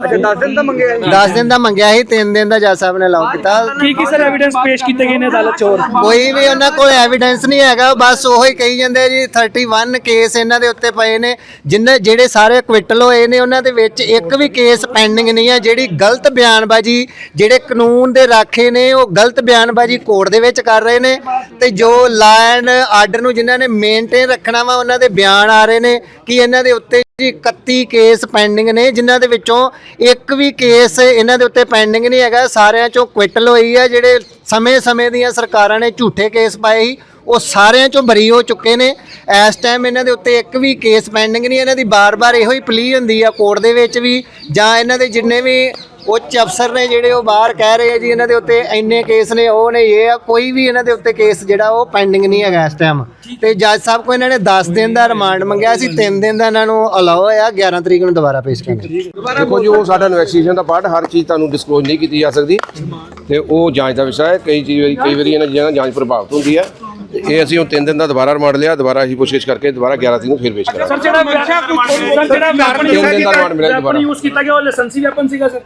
ਅੱਛਾ 10 ਦਿਨ ਦਾ ਮੰਗਿਆ ਜੀ 10 ਦਿਨ ਦਾ ਮੰਗਿਆ ਸੀ 3 ਦਿਨ ਦਾ ਜੱਜ ਸਾਹਿਬ ਨੇ ਅਲਾਉ ਕੀਤਾ। ਕੀ ਕੀ ਸਰ ਐਵੀਡੈਂਸ ਪੇਸ਼ ਕੀਤੇ ਗਏ ਨੇ ਅਦਾਲਤ 'ਚ ਹੋਰ? ਕੋਈ ਵੀ ਉਹਨਾਂ ਕੋਲ ਐਵੀਡੈਂਸ ਨਹੀਂ ਹੈਗਾ ਬਸ ਉਹੀ ਕਹੀ ਜਾਂਦੇ ਜੀ 31 ਕੇਸ ਇਹਨਾਂ ਦੇ ਉੱਤੇ ਪਏ ਨੇ। ਜਿੰਨੇ ਜਿਹੜੇ ਸਾਰੇ ਕੁਇਟਲ ਹੋਏ ਨੇ ਉਹਨਾਂ ਦੇ ਵਿੱਚ ਇੱਕ ਵੀ ਕੇਸ ਪੈਂਡਿੰਗ ਨਹੀਂ ਹੈ ਜਿਹੜੀ ਗਲਤ ਬਿਆਨਬਾਜ਼ੀ ਜਿਹੜੇ ਕਾਨੂੰਨ ਦੇ ਰਾਖੇ ਨੇ ਉਹ ਗਲਤ ਬਿਆਨਬਾਜ਼ੀ ਕੋਰਟ ਦੇ ਵਿੱਚ ਕਰ ਰਹੇ ਨੇ। ਤੇ ਜੋ ਲਾਇਨ ਆਰਡਰ ਨੂੰ ਜਿਨ੍ਹਾਂ ਨੇ ਮੇਨਟੇਨ ਰੱਖਣਾ ਵਾ ਉਹਨਾਂ ਦੇ ਬਿਆਨ ਆ ਰਹੇ ਨੇ ਕਿ ਇਹਨਾਂ ਦੇ ਉੱਤੇ ਜੀ 31 ਕੇਸ ਪੈਂਡਿੰਗ ਨੇ, ਜਿਨ੍ਹਾਂ ਦੇ ਵਿੱਚੋਂ ਇੱਕ ਵੀ ਕੇਸ ਇਹਨਾਂ ਦੇ ਉੱਤੇ ਪੈਂਡਿੰਗ ਨਹੀਂ ਹੈਗਾ। ਸਾਰਿਆਂ ਚੋਂ ਕੁਇਟਲ ਹੋਈ ਹੈ ਜਿਹੜੇ ਸਮੇਂ-ਸਮੇਂ ਦੀਆਂ ਸਰਕਾਰਾਂ ਨੇ ਝੂਠੇ ਕੇਸ ਪਾਏ ਸੀ, ਉਹ ਸਾਰਿਆਂ ਚੋਂ ਬਰੀ ਹੋ ਚੁੱਕੇ ਨੇ। ਇਸ ਟਾਈਮ ਇਹਨਾਂ ਦੇ ਉੱਤੇ ਇੱਕ ਵੀ ਕੇਸ ਪੈਂਡਿੰਗ ਨਹੀਂ, ਇਹਨਾਂ ਦੀ ਬਾਰ-ਬਾਰ ਇਹੋ ਹੀ ਪਲੀ ਹੁੰਦੀ ਆ ਕੋਰਟ ਦੇ ਵਿੱਚ ਵੀ, ਜਾਂ ਇਹਨਾਂ ਦੇ ਜਿੰਨੇ ਵੀ ਉੱਚ ਅਫਸਰ ਨੇ ਜਿਹੜੇ ਉਹ ਬਾਹਰ ਕਹਿ ਰਹੇ ਆ ਜੀ ਇਹਨਾਂ ਦੇ ਉੱਤੇ ਇੰਨੇ ਕੇਸ ਨੇ ਉਹ ਨੇ ਇਹ ਆ ਕੋਈ ਵੀ ਇਹਨਾਂ ਦੇ ਉੱਤੇ ਕੇਸ ਜਿਹੜਾ ਉਹ ਪੈਂਡਿੰਗ ਨਹੀਂ ਹੈਗਾ ਇਸ ਟਾਈਮ ਤੇ ਜੱਜ ਸਾਹਿਬ ਕੋ ਇਹਨਾਂ ਨੇ 10 ਦਿਨ ਦਾ ਰਿਮਾਂਡ ਮੰਗਿਆ ਸੀ 3 ਦਿਨ ਦਾ ਇਹਨਾਂ ਨੂੰ ਅਲਾਓ ਹੋਇਆ 11 ਤਰੀਕ ਨੂੰ ਦੁਬਾਰਾ ਪੇਸ਼ ਕਰਨਾ ਦੇਖੋ ਜੀ ਉਹ ਸਾਡਾ ਇਨਵੈਸਟੀਗੇਸ਼ਨ ਦਾ ਪਾਰਟ ਹਰ ਚੀਜ਼ ਤੁਹਾਨੂੰ ਡਿਸਕਲੋਜ਼ ਨਹੀਂ ਕੀਤੀ ਜਾ ਸਕਦੀ। ਤੇ ਉਹ ਜਾਂਚ ਦਾ ਵਿਸ਼ਾ ਹੈ ਕਈ ਚੀਜ਼ ਕਈ ਵਾਰੀ ਇਹਨਾਂ ਚੀਜ਼ਾਂ ਜਾਂਚ ਪ੍ਰਭਾਵਿਤ ਹੁੰਦੀ ਹੈ। ਇਹ ਅਸੀਂ ਹੁਣ 3 ਦਿਨ ਦਾ ਦੁਬਾਰਾ ਰਿਮਾਂਡ ਲਿਆ ਦੁਬਾਰਾ ਅਸੀਂ ਪੁੱਛਗਿੱਛ ਕਰਕੇ ਦੁਬਾਰਾ 11 ਤਰੀਕ ਨੂੰ ਫਿਰ ਪੇਸ਼ ਕਰਾਂਗੇ। ਸਰ ਜਿਹੜਾ ਸਰ ਜਿਹੜਾ ਵੈਪਨ ਯੂਜ਼ ਕੀਤਾ ਗਿਆ ਉਹ ਲਾਇਸੈਂਸੀ ਵੈਪਨ ਸੀਗਾ ਸਰ।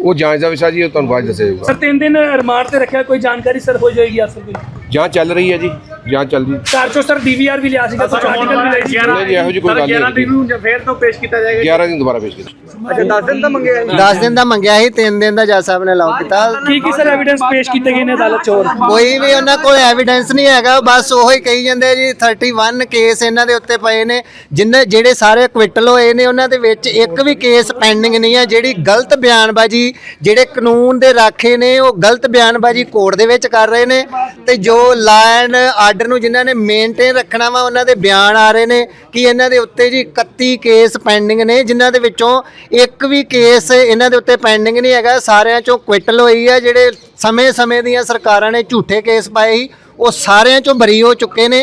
ਉਹ ਜਾਂਚ ਦਾ ਵਿਸ਼ਾ ਜੀ, ਉਹ ਤੁਹਾਨੂੰ ਬਾਅਦ ਦੱਸਿਆ ਜਾਊਗਾ। ਸਰ, ਤਿੰਨ ਦਿਨ ਰਿਮਾਂਡ ਤੇ ਰੱਖਿਆ, ਕੋਈ ਜਾਣਕਾਰੀ ਸਰ ਹੋ ਜਾਏਗੀ ਅਸਲ ਵਿੱਚ ਜਾਂਚ ਚੱਲ ਰਹੀ ਹੈ ਜੀ ਜਾਂਚ ਚੱਲਦੀ ਘਰ ਚੋਂ ਸਰ ਡੀਵੀਆਰ ਵੀ ਲਿਆ ਸੀਗਾ ਕੁਝ ਆਰਟੀਕਲ ਵੀ ਲਿਆ ਸੀ ਨਹੀਂ ਜੀ ਇਹੋ ਜਿਹੀ ਕੋਈ ਗੱਲ ਨਹੀਂ ਹੈਗੀ। ਨੂੰ ਫੇਰ ਤੋਂ ਪੇਸ਼ ਕੀਤਾ ਜਾਏਗਾ 11 ਦਿਨ ਦੁਬਾਰਾ ਪੇਸ਼ ਕੀਤਾ ਅੱਛਾ 10 ਦਿਨ ਦਾ ਮੰਗਿਆ ਜੀ 10 ਦਿਨ ਦਾ ਮੰਗਿਆ ਸੀ 3 ਦਿਨ ਦਾ ਜੱਜ ਸਾਹਿਬ ਨੇ ਅਲਾਉ ਕੀਤਾ। ਕੀ ਕੀ ਸਰ ਐਵੀਡੈਂਸ ਪੇਸ਼ ਕੀਤੇ ਗਏ ਨੇ ਅਦਾਲਤ 'ਚ ਹੋਰ? ਕੋਈ ਵੀ ਉਹਨਾਂ ਕੋਲ ਐਵੀਡੈਂਸ ਨਹੀਂ ਹੈਗਾ ਬਸ ਉਹੀ ਕਹੀ ਜਾਂਦੇ ਜੀ 31 ਕੇਸ ਇਹਨਾਂ ਦੇ ਉੱਤੇ ਪਏ ਨੇ। ਜਿੰਨੇ ਜਿਹੜੇ ਸਾਰੇ ਕੁਇਟਲ ਹੋਏ ਨੇ ਉਹਨਾਂ ਦੇ ਵਿੱਚ ਇੱਕ ਵੀ ਕੇਸ ਪੈਂਡਿੰਗ ਨਹੀਂ ਹੈ ਜਿਹੜੀ ਗਲਤ ਬਿਆਨਬਾਜ਼ੀ ਜਿਹੜੇ ਕਾਨੂੰਨ ਦੇ ਰਾਖੇ ਨੇ ਉਹ ਗਲਤ ਬਿਆਨਬਾਜ਼ੀ ਕੋਰਟ ਦੇ ਵਿੱਚ ਕਰ ਰਹੇ ਨੇ। ਤੇ ਜੋ ਲਾਇਨ ਆਰਡਰ ਨੂੰ ਜਿਨ੍ਹਾਂ ਨੇ ਮੇਨਟੇਨ ਰੱਖਣਾ ਵਾ, ਉਹਨਾਂ ਦੇ ਬਿਆਨ ਆ ਰਹੇ ਨੇ ਕਿ ਇਹਨਾਂ ਦੇ ਉੱਤੇ ਜੀ 31 ਕੇਸ ਪੈਂਡਿੰਗ ਨੇ, ਜਿਨ੍ਹਾਂ ਦੇ ਵਿੱਚੋਂ ਇੱਕ ਵੀ ਕੇਸ ਇਹਨਾਂ ਦੇ ਉੱਤੇ ਪੈਂਡਿੰਗ ਨਹੀਂ ਹੈਗਾ। ਸਾਰਿਆਂ ਚੋਂ ਕੁਇਟਲ ਹੋਈ ਹੈ ਜਿਹੜੇ ਸਮੇਂ-ਸਮੇਂ ਦੀਆਂ ਸਰਕਾਰਾਂ ਨੇ ਝੂਠੇ ਕੇਸ ਪਾਏ ਸੀ, ਉਹ ਸਾਰਿਆਂ ਚੋਂ ਬਰੀ ਹੋ ਚੁੱਕੇ ਨੇ।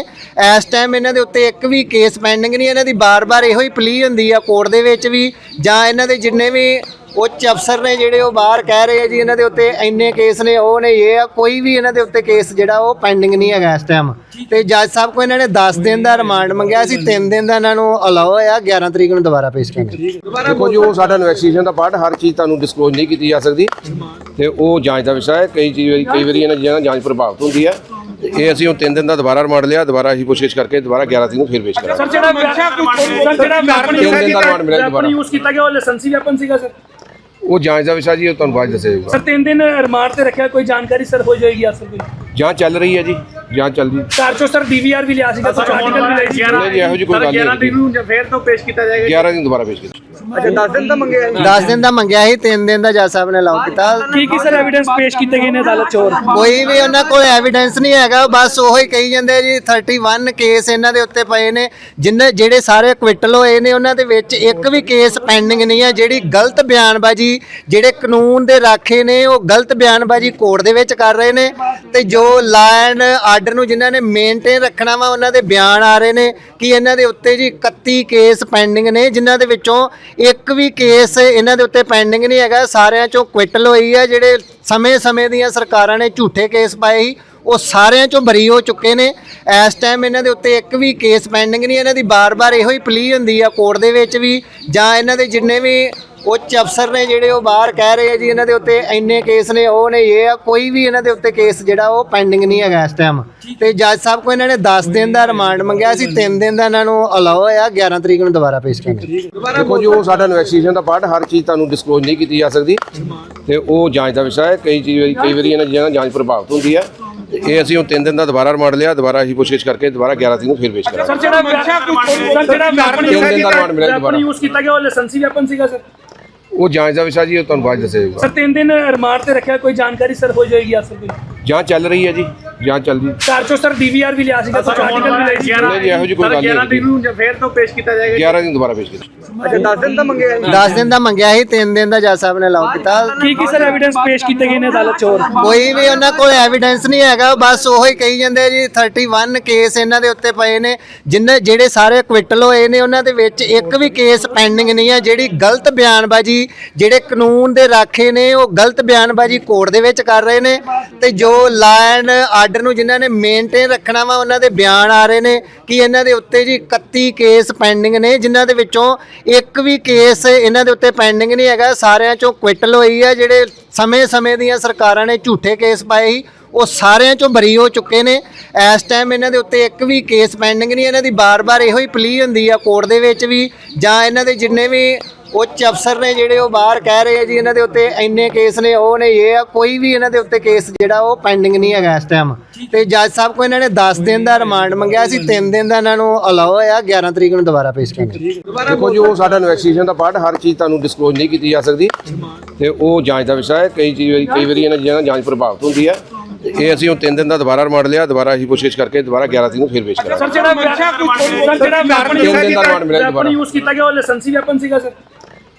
ਇਸ ਟਾਈਮ ਇਹਨਾਂ ਦੇ ਉੱਤੇ ਇੱਕ ਵੀ ਕੇਸ ਪੈਂਡਿੰਗ ਨਹੀਂ, ਇਹਨਾਂ ਦੀ ਬਾਰ-ਬਾਰ ਇਹੋ ਹੀ ਪਲੀ ਹੁੰਦੀ ਆ ਕੋਰਟ ਦੇ ਵਿੱਚ ਵੀ, ਜਾਂ ਇਹਨਾਂ ਦੇ ਜਿੰਨੇ ਵੀ ਉੱਚ ਅਫਸਰ ਨੇ ਜਿਹੜੇ ਉਹ ਬਾਹਰ ਕਹਿ ਰਹੇ ਆ ਜੀ ਇਹਨਾਂ ਦੇ ਉੱਤੇ ਇੰਨੇ ਕੇਸ ਨੇ ਉਹ ਨੇ ਇਹ ਆ ਕੋਈ ਵੀ ਇਹਨਾਂ ਦੇ ਉੱਤੇ ਕੇਸ ਜਿਹੜਾ ਉਹ ਪੈਂਡਿੰਗ ਨਹੀਂ ਹੈਗਾ ਇਸ ਟਾਈਮ ਤੇ ਜੱਜ ਸਾਹਿਬ ਕੋ ਇਹਨਾਂ ਨੇ 10 ਦਿਨ ਦਾ ਰਿਮਾਂਡ ਮੰਗਿਆ ਸੀ 3 ਦਿਨ ਦਾ ਇਹਨਾਂ ਨੂੰ ਅਲਾਓ ਹੋਇਆ 11 ਤਰੀਕ ਨੂੰ ਦੁਬਾਰਾ ਪੇਸ਼ ਕਰਨਾ ਦੇਖੋ ਜੀ ਉਹ ਸਾਡਾ ਇਨਵੈਸਟੀਗੇਸ਼ਨ ਦਾ ਪਾਰਟ ਹਰ ਚੀਜ਼ ਤੁਹਾਨੂੰ ਡਿਸਕਲੋਜ਼ ਨਹੀਂ ਕੀਤੀ ਜਾ ਸਕਦੀ ਤੇ ਉਹ ਜਾਂਚ ਦਾ ਵਿਸ਼ਾ ਹੈ ਕਈ ਚੀਜ਼ ਕਈ ਵਾਰੀ ਇਹਨਾਂ ਨਾਲ ਜਾਂਚ ਪ੍ਰਭਾਵਿਤ ਹੁੰਦੀ ਹੈ ਇਹ ਅਸੀਂ ਹੁਣ 3 ਦਿਨ ਦਾ ਦੁਬਾਰਾ ਰਿਮਾਂਡ ਲਿਆ ਦੁਬਾਰਾ ਅਸੀਂ ਪੁੱਛਗਿੱਛ ਕਰਕੇ ਦੁਬਾਰਾ 11 ਤਰੀਕ ਨੂੰ ਫਿਰ ਪੇਸ਼ ਕਰਾਂਗੇ ਸਰ ਜਿਹੜਾ ਸਰ ਜਿਹੜਾ ਵੈਪਨ ਯੂਜ਼ ਕੀਤਾ ਗਿਆ ਉਹ ਲਾਇਸੈਂਸੀ ਵੈਪਨ ਸੀਗਾ ਸਰ ਉਹ ਜਾਂਚ ਦਾ ਵਿਸ਼ਾ ਜੀ ਉਹ ਤੁਹਾਨੂੰ ਬਾਅਦ 'ਚ ਦੱਸਿਆ ਜਾਊਗਾ। ਸਰ ਤਿੰਨ ਦਿਨ ਰਿਮਾਂਡ ਤੇ ਰੱਖਿਆ ਕੋਈ ਜਾਣਕਾਰੀ ਸਰ ਹੋ ਜਾਏਗੀ ਅਸਲ ਵਿੱਚ? ਜਾਂਚ ਚੱਲ ਰਹੀ ਹੈ ਜੀ ਜਾਂਚ ਚੱਲਦੀ ਘਰ ਚੋਂ ਸਰ ਡੀਵੀਆਰ ਵੀ ਲਿਆ ਸੀਗਾ ਕੁਝ ਆਰਟੀਕਲ ਵੀ ਲਿਆ ਸੀ। ਨਹੀਂ ਜੀ ਇਹੋ ਜਿਹੀ ਕੋਈ ਗੱਲ ਨਹੀਂ ਹੈਗੀ। ਨੂੰ ਫੇਰ ਤੋਂ ਪੇਸ਼ ਕੀਤਾ ਜਾਏਗਾ 11 ਦਿਨ ਦੁਬਾਰਾ ਪੇਸ਼ ਕੀਤਾ। ਅੱਛਾ 10 ਦਿਨ ਦਾ ਮੰਗਿਆ ਜੀ 10 ਦਿਨ ਦਾ ਮੰਗਿਆ ਸੀ 3 ਦਿਨ ਦਾ ਜੱਜ ਸਾਹਿਬ ਨੇ ਅਲਾਉ ਕੀਤਾ। ਕੀ ਕੀ ਸਰ ਐਵੀਡੈਂਸ ਪੇਸ਼ ਕੀਤੇ ਗਏ ਨੇ ਅਦਾਲਤ 'ਚ? ਹੋਰ ਕੋਈ ਵੀ ਉਹਨਾਂ ਕੋਲ ਐਵੀਡੈਂਸ ਨਹੀਂ ਹੈਗਾ ਬਸ ਉਹੀ ਕਹੀ ਜਾਂਦੇ ਜੀ 31 ਕੇਸ ਇਹਨਾਂ ਦੇ ਉੱਤੇ ਪਏ ਨੇ। ਜਿੰਨੇ ਜਿਹੜੇ ਸਾਰੇ ਕੁਇਟਲ ਹੋਏ ਨੇ ਉਹਨਾਂ ਦੇ ਵਿੱਚ ਇੱਕ ਵੀ ਕੇਸ ਪੈਂਡਿੰਗ ਨਹੀਂ ਹੈ ਜਿਹੜੀ ਗਲਤ ਬਿਆਨਬਾਜ਼ੀ ਜਿਹੜੇ ਕਾਨੂੰਨ ਦੇ ਰਾਖੇ ਨੇ ਉਹ ਗਲਤ ਬਿਆਨਬਾਜ਼ੀ ਕੋਰਟ ਦੇ ਵਿੱਚ ਕਰ ਰਹੇ ਨੇ। ਤੇ ਜੋ ਲਾਇਨ ਆਰਡਰ ਨੂੰ ਜਿਨ੍ਹਾਂ ਨੇ ਮੇਨਟੇਨ ਰੱਖਣਾ ਵਾ ਉਹਨਾਂ ਦੇ ਬਿਆਨ ਆ ਰਹੇ ਨੇ ਕਿ ਇਹਨਾਂ ਦੇ ਉੱਤੇ ਜੀ 31 ਕੇਸ ਪੈਂਡਿੰਗ ਨੇ ਜਿਨ੍ਹਾਂ ਦੇ ਵਿੱਚੋਂ ਇੱਕ ਵੀ ਕੇਸ ਇਹਨਾਂ ਦੇ ਉੱਤੇ ਪੈਂਡਿੰਗ ਨਹੀਂ ਹੈਗਾ, ਸਾਰਿਆਂ ਚੋਂ ਕੁਇਟਲ ਹੋਈ ਹੈ ਜਿਹੜੇ ਸਮੇਂ-ਸਮੇਂ ਦੀਆਂ ਸਰਕਾਰਾਂ ਨੇ ਝੂਠੇ ਕੇਸ ਪਾਏ ਸੀ, ਉਹ ਸਾਰਿਆਂ ਚੋਂ ਬਰੀ ਹੋ ਚੁੱਕੇ ਨੇ। ਇਸ ਟਾਈਮ ਇਹਨਾਂ ਦੇ ਉੱਤੇ ਇੱਕ ਵੀ ਕੇਸ ਪੈਂਡਿੰਗ ਨਹੀਂ, ਇਹਨਾਂ ਦੀ ਬਾਰ-ਬਾਰ ਇਹੋ ਹੀ ਪਲੀ ਹੁੰਦੀ ਆ ਕੋਰਟ ਦੇ ਵਿੱਚ ਵੀ, ਜਾਂ ਇਹਨਾਂ ਦੇ ਜਿੰਨੇ ਵੀ ਉੱਚ ਅਫਸਰ ਨੇ ਜਿਹੜੇ ਉਹ ਬਾਹਰ ਕਹਿ ਰਹੇ ਆ ਜੀ ਇਹਨਾਂ ਦੇ ਉੱਤੇ ਇੰਨੇ ਕੇਸ ਨੇ ਉਹ ਨੇ ਇਹ ਆ ਕੋਈ ਵੀ ਇਹਨਾਂ ਦੇ ਉੱਤੇ ਕੇਸ ਜਿਹੜਾ ਉਹ ਪੈਂਡਿੰਗ ਨਹੀਂ ਹੈਗਾ ਇਸ ਟਾਈਮ ਤੇ ਜੱਜ ਸਾਹਿਬ ਕੋ ਇਹਨਾਂ ਨੇ 10 ਦਿਨ ਦਾ ਰਿਮਾਂਡ ਮੰਗਿਆ ਸੀ 3 ਦਿਨ ਦਾ ਇਹਨਾਂ ਨੂੰ ਅਲਾਓ ਹੋਇਆ 11 ਤਰੀਕ ਨੂੰ ਦੁਬਾਰਾ ਪੇਸ਼ ਕਰਨਾ ਦੇਖੋ ਜੀ ਉਹ ਸਾਡਾ ਇਨਵੈਸਟੀਗੇਸ਼ਨ ਦਾ ਪਾਰਟ ਹਰ ਚੀਜ਼ ਤੁਹਾਨੂੰ ਡਿਸਕਲੋਜ਼ ਨਹੀਂ ਕੀਤੀ ਜਾ ਸਕਦੀ। ਤੇ ਉਹ ਜਾਂਚ ਦਾ ਵਿਸ਼ਾ ਹੈ ਕਈ ਚੀਜ਼ ਕਈ ਵਾਰੀ ਇਹਨਾਂ ਚੀਜ਼ਾਂ ਜਾਂਚ ਪ੍ਰਭਾਵਿਤ ਹੁੰਦੀ ਹੈ। ਇਹ ਅਸੀਂ ਹੁਣ 3 ਦਿਨ ਦਾ ਦੁਬਾਰਾ ਰਿਮਾਂਡ ਲਿਆ ਦੁਬਾਰਾ ਅਸੀਂ ਪੁੱਛਗਿੱਛ ਕਰਕੇ ਦੁਬਾਰਾ 11 ਤਰੀਕ ਨੂੰ ਫਿਰ ਪੇਸ਼ ਕਰਾਂਗੇ। ਸਰ ਜਿਹੜਾ ਸਰ ਜਿਹੜਾ ਵੈਪਨ ਯੂਜ਼ ਕੀਤਾ ਗਿਆ ਉਹ ਲਾਇਸੈਂਸੀ ਵੈਪਨ ਸੀਗਾ ਸਰ? ਉਹ ਜਾਂਚ ਦਾ ਵਿਸ਼ਾ ਜੀ, ਉਹ ਤੁਹਾਨੂੰ ਬਾਅਦ 'ਚ ਦੱਸਿਆ ਜਾਊਗਾ। ਸਰ, ਤਿੰਨ ਦਿਨ ਰਿਮਾਂਡ ਤੇ ਰੱਖਿਆ, ਕੋਈ ਜਾਣਕਾਰੀ ਸਰ ਹੋ ਜਾਏਗੀ ਅਸਲ ਵਿੱਚ ਜਾਂਚ ਚੱਲ ਰਹੀ ਹੈ ਜੀ ਜਾਂਚ ਚੱਲਦੀ ਘਰ ਚੋਂ ਸਰ ਡੀਵੀਆਰ ਵੀ ਲਿਆ ਸੀਗਾ ਕੁਝ ਆਰਟੀਕਲ ਵੀ ਲਿਆ ਸੀ। ਨਹੀਂ ਜੀ ਇਹੋ ਜਿਹੀ ਕੋਈ ਗੱਲ ਨਹੀਂ ਹੈਗੀ। ਨੂੰ ਫੇਰ ਤੋਂ ਪੇਸ਼ ਕੀਤਾ ਜਾਏਗਾ 11 ਦਿਨ ਦੁਬਾਰਾ ਪੇਸ਼ ਕੀਤਾ ਅੱਛਾ 10 ਦਿਨ ਦਾ ਮੰਗਿਆ ਜੀ 10 ਦਿਨ ਦਾ ਮੰਗਿਆ ਸੀ 3 ਦਿਨ ਦਾ ਜੱਜ ਸਾਹਿਬ ਨੇ ਅਲਾਉ ਕੀਤਾ। ਕੀ ਕੀ ਸਰ ਐਵੀਡੈਂਸ ਪੇਸ਼ ਕੀਤੇ ਗਏ ਨੇ ਅਦਾਲਤ 'ਚ ਹੋਰ? ਕੋਈ ਵੀ ਉਹਨਾਂ ਕੋਲ ਐਵੀਡੈਂਸ ਨਹੀਂ ਹੈਗਾ ਬਸ ਉਹੀ ਕਹੀ ਜਾਂਦੇ ਜੀ 31 ਕੇਸ ਇਹਨਾਂ ਦੇ ਉੱਤੇ ਪਏ ਨੇ। ਜਿੰਨੇ ਜਿਹੜੇ ਸਾਰੇ ਕੁਇਟਲ ਹੋਏ ਨੇ ਉਹਨਾਂ ਦੇ ਵਿੱਚ ਇੱਕ ਵੀ ਕੇਸ ਪੈਂਡਿੰਗ ਨਹੀਂ ਹੈ ਜਿਹੜੀ ਗਲਤ ਬਿਆਨਬਾਜ਼ੀ ਜਿਹੜੇ ਕਾਨੂੰਨ ਦੇ ਰਾਖੇ ਨੇ ਉਹ ਗਲਤ ਬਿਆਨਬਾਜ਼ੀ ਕੋਰਟ ਦੇ ਵਿੱਚ ਕਰ ਰਹੇ ਨੇ। ਤੇ ਜੋ ਲਾਇਨ ਆਰਡਰ ਨੂੰ ਜਿਨ੍ਹਾਂ ਨੇ ਮੇਨਟੇਨ ਰੱਖਣਾ ਵਾ, ਉਹਨਾਂ ਦੇ ਬਿਆਨ ਆ ਰਹੇ ਨੇ ਕਿ ਇਹਨਾਂ ਦੇ ਉੱਤੇ ਜੀ 31 ਕੇਸ ਪੈਂਡਿੰਗ ਨੇ, ਜਿਨ੍ਹਾਂ ਦੇ ਵਿੱਚੋਂ ਇੱਕ ਵੀ ਕੇਸ ਇਹਨਾਂ ਦੇ ਉੱਤੇ ਪੈਂਡਿੰਗ ਨਹੀਂ ਹੈਗਾ, ਸਾਰਿਆਂ ਚੋਂ ਕੁਇਟਲ ਹੋਈ ਆ, ਜਿਹੜੇ ਸਮੇਂ-ਸਮੇਂ ਦੀਆਂ ਸਰਕਾਰਾਂ ਨੇ ਝੂਠੇ ਕੇਸ ਪਾਏ ਸੀ। ਉਹ ਸਾਰਿਆਂ ਚੋਂ ਬਰੀ ਹੋ ਚੁੱਕੇ ਨੇ। ਇਸ ਟਾਈਮ ਇਹਨਾਂ ਦੇ ਉੱਤੇ ਇੱਕ ਵੀ ਕੇਸ ਪੈਂਡਿੰਗ ਨਹੀਂ। ਇਹਨਾਂ ਦੀ ਬਾਰ-ਬਾਰ ਇਹੋ ਹੀ ਪਲੀ ਹੁੰਦੀ ਆ ਕੋਰਟ ਦੇ ਵਿੱਚ ਵੀ, ਜਾਂ ਇਹਨਾਂ ਦੇ ਜਿੰਨੇ ਵੀ ਉੱਚ ਅਫਸਰ ਨੇ ਜਿਹੜੇ ਉਹ ਬਾਹਰ ਕਹਿ ਰਹੇ ਆ ਜੀ, ਇਹਨਾਂ ਦੇ ਉੱਤੇ ਇੰਨੇ ਕੇਸ ਨੇ, ਉਹ ਨੇ, ਇਹ ਆ, ਕੋਈ ਵੀ ਇਹਨਾਂ ਦੇ ਉੱਤੇ ਕੇਸ ਜਿਹੜਾ ਉਹ ਪੈਂਡਿੰਗ ਨਹੀਂ ਹੈਗਾ ਇਸ ਟਾਈਮ ਤੇ ਜੱਜ ਸਾਹਿਬ ਕੋ ਇਹਨਾਂ ਨੇ 10 ਦਿਨ ਦਾ ਰਿਮਾਂਡ ਮੰਗਿਆ ਸੀ 3 ਦਿਨ ਦਾ ਇਹਨਾਂ ਨੂੰ ਅਲਾਓ ਹੋਇਆ 11 ਤਰੀਕ ਨੂੰ ਦੁਬਾਰਾ ਪੇਸ਼ ਕਰਨਾ। ਦੇਖੋ ਜੀ ਉਹ ਸਾਡਾ ਇਨਵੈਸਟੀਗੇਸ਼ਨ ਦਾ ਪਾਰਟ ਹਰ ਚੀਜ਼ ਤੁਹਾਨੂੰ ਡਿਸਕਲੋਜ਼ ਨਹੀਂ ਕੀਤੀ ਜਾ ਸਕਦੀ। ਤੇ ਉਹ ਜਾਂਚ ਦਾ ਵਿਸ਼ਾ ਹੈ ਕਈ ਚੀਜ਼ ਕਈ ਵਾਰੀ ਇਹਨਾਂ ਚੀਜ਼ਾਂ ਨਾਲ ਜਾਂਚ ਪ੍ਰਭਾਵਿਤ ਹੁੰਦੀ ਹੈ। ਇਹ ਅਸੀਂ ਹੁਣ 3 ਦਿਨ ਦਾ ਦੁਬਾਰਾ ਰਿਮਾਂਡ ਲਿਆ ਦੁਬਾਰਾ ਅਸੀਂ ਕੋਸ਼ਿਸ਼ ਕਰਕੇ ਦੁਬਾਰਾ 11 ਤਰੀਕ ਨੂੰ ਫਿਰ ਪੇਸ਼ ਕਰਾਂਗੇ। ਸਰ ਜਿਹੜਾ ਸਰ ਜਿਹੜਾ ਵੈਪਨ ਤਿੰਨ ਦਿਨ ਦਾ ਰਿਮਾਂਡ ਮਿਲਿਆ ਦੁਬਾਰਾ। ਯੂਜ਼ ਕੀਤਾ ਗਿਆ ਉਹ ਲਾਇਸੈਂਸੀ ਵੈਪਨ ਸੀਗਾ ਸਰ?